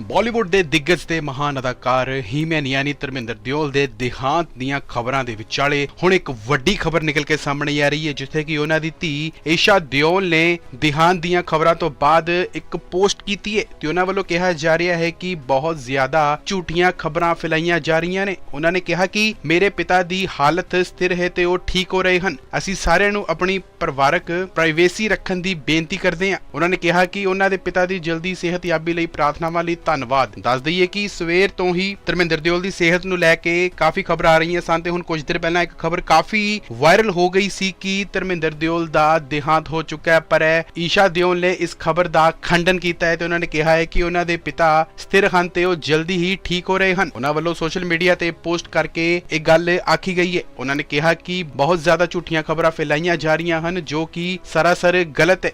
ਬਾਲੀਵੁੱਡ ਦੇ ਦਿੱਗਜ ਤੇ ਮਹਾਨ ਅਦਾਕਾਰ ਹੀਮੈਨ ਯਾਨੀ ਧਰਮਿੰਦਰ ਦਿਓਲ ਦੇ ਦੇਹਾਂਤ ਦੀਆਂ ਖਬਰਾਂ ਦੇ ਵਿਚਾਲੇ ਹੁਣ ਇੱਕ ਵੱਡੀ ਖਬਰ ਨਿਕਲ ਕੇ ਸਾਹਮਣੇ ਆ ਰਹੀ ਹੈ, ਜਿੱਥੇ ਕਿ ਉਹਨਾਂ ਦੀ ਧੀ ਏਸ਼ਾ ਦਿਓਲ ਨੇ ਦੇਹਾਂਤ ਦੀਆਂ ਖਬਰਾਂ ਤੋਂ ਬਾਅਦ ਇੱਕ ਪੋਸਟ ਕੀਤੀ ਹੈ ਤੇ ਉਹਨਾਂ ਵੱਲੋਂ ਕਿਹਾ ਜਾ ਰਿਹਾ ਹੈ ਕਿ ਬਹੁਤ ਜ਼ਿਆਦਾ ਝੂਠੀਆਂ ਖਬਰਾਂ ਫੈਲਾਈਆਂ ਜਾ ਰਹੀਆਂ ਨੇ। ਉਹਨਾਂ ਨੇ ਕਿਹਾ ਕਿ ਮੇਰੇ ਪਿਤਾ ਦੀ ਹਾਲਤ ਸਥਿਰ ਹੈ ਤੇ ਉਹ ਠੀਕ ਹੋ ਰਹੇ ਹਨ। ਅਸੀਂ ਸਾਰਿਆਂ ਨੂੰ ਆਪਣੀ ਪਰਿਵਾਰਕ ਪ੍ਰਾਈਵੇਸੀ ਰੱਖਣ ਦੀ ਬੇਨਤੀ ਕਰਦੇ ਹਾਂ। ਉਹਨਾਂ ਨੇ ਕਿਹਾ ਕਿ ਉਹਨਾਂ ਦੇ ਪਿਤਾ ਦੀ ਜਲਦੀ ਸਿਹਤਯਾਬੀ ਲਈ ਪ੍ਰਾਰਥਨਾਵਾਂ ਲਈ ਧੰਨਵਾਦ। ਦੱਸ ਦਈਏ ਕਿ ਸਵੇਰ ਤੋਂ ਹੀ ਧਰਮਿੰਦਰ ਦਿਓਲ ਦੀ ਸਿਹਤ ਨੂੰ ਲੈ ਕੇ ਕਾਫੀ ਖਬਰਾਂ ਆ ਰਹੀਆਂ ਸਨ ਤੇ ਹੁਣ ਕੁਝ ਦਿਨ ਪਹਿਲਾਂ ਇੱਕ ਖਬਰ ਕਾਫੀ ਵਾਇਰਲ ਹੋ ਗਈ ਸੀ ਕਿ ਧਰਮਿੰਦਰ ਦਿਓਲ ਦਾ ਦੇਹਾਂਤ ਹੋ ਚੁੱਕਾ ਹੈ, ਪਰ ਈਸ਼ਾ ਦਿਓਲ ਨੇ ਇਸ ਖਬਰ ਦਾ ਖੰਡਨ ਕੀਤਾ ਹੈ ਤੇ ਉਹਨਾਂ ਨੇ ਕਿਹਾ ਹੈ ਕਿ ਉਹਨਾਂ ਦੇ ਪਿਤਾ ਸਥਿਰ ਹਨ ਤੇ ਉਹ ਜਲਦੀ ਹੀ ਠੀਕ ਹੋ ਰਹੇ ਹਨ। ਉਹਨਾਂ ਵੱਲੋਂ ਸੋਸ਼ਲ ਮੀਡੀਆ ਤੇ ਪੋਸਟ ਕਰਕੇ ਇਹ ਗੱਲ ਆਖੀ ਗਈ ਹੈ। ਉਹਨਾਂ ਨੇ ਕਿਹਾ ਕਿ ਬਹੁਤ ਜ਼ਿਆਦਾ ਝੂਠੀਆਂ ਖਬਰਾਂ ਫੈਲਾਈਆਂ ਜਾ ਰਹੀਆਂ ਹਨ ਜੋ ਕਿ ਸਰਾਸਰ ਗਲਤ ਹੈ।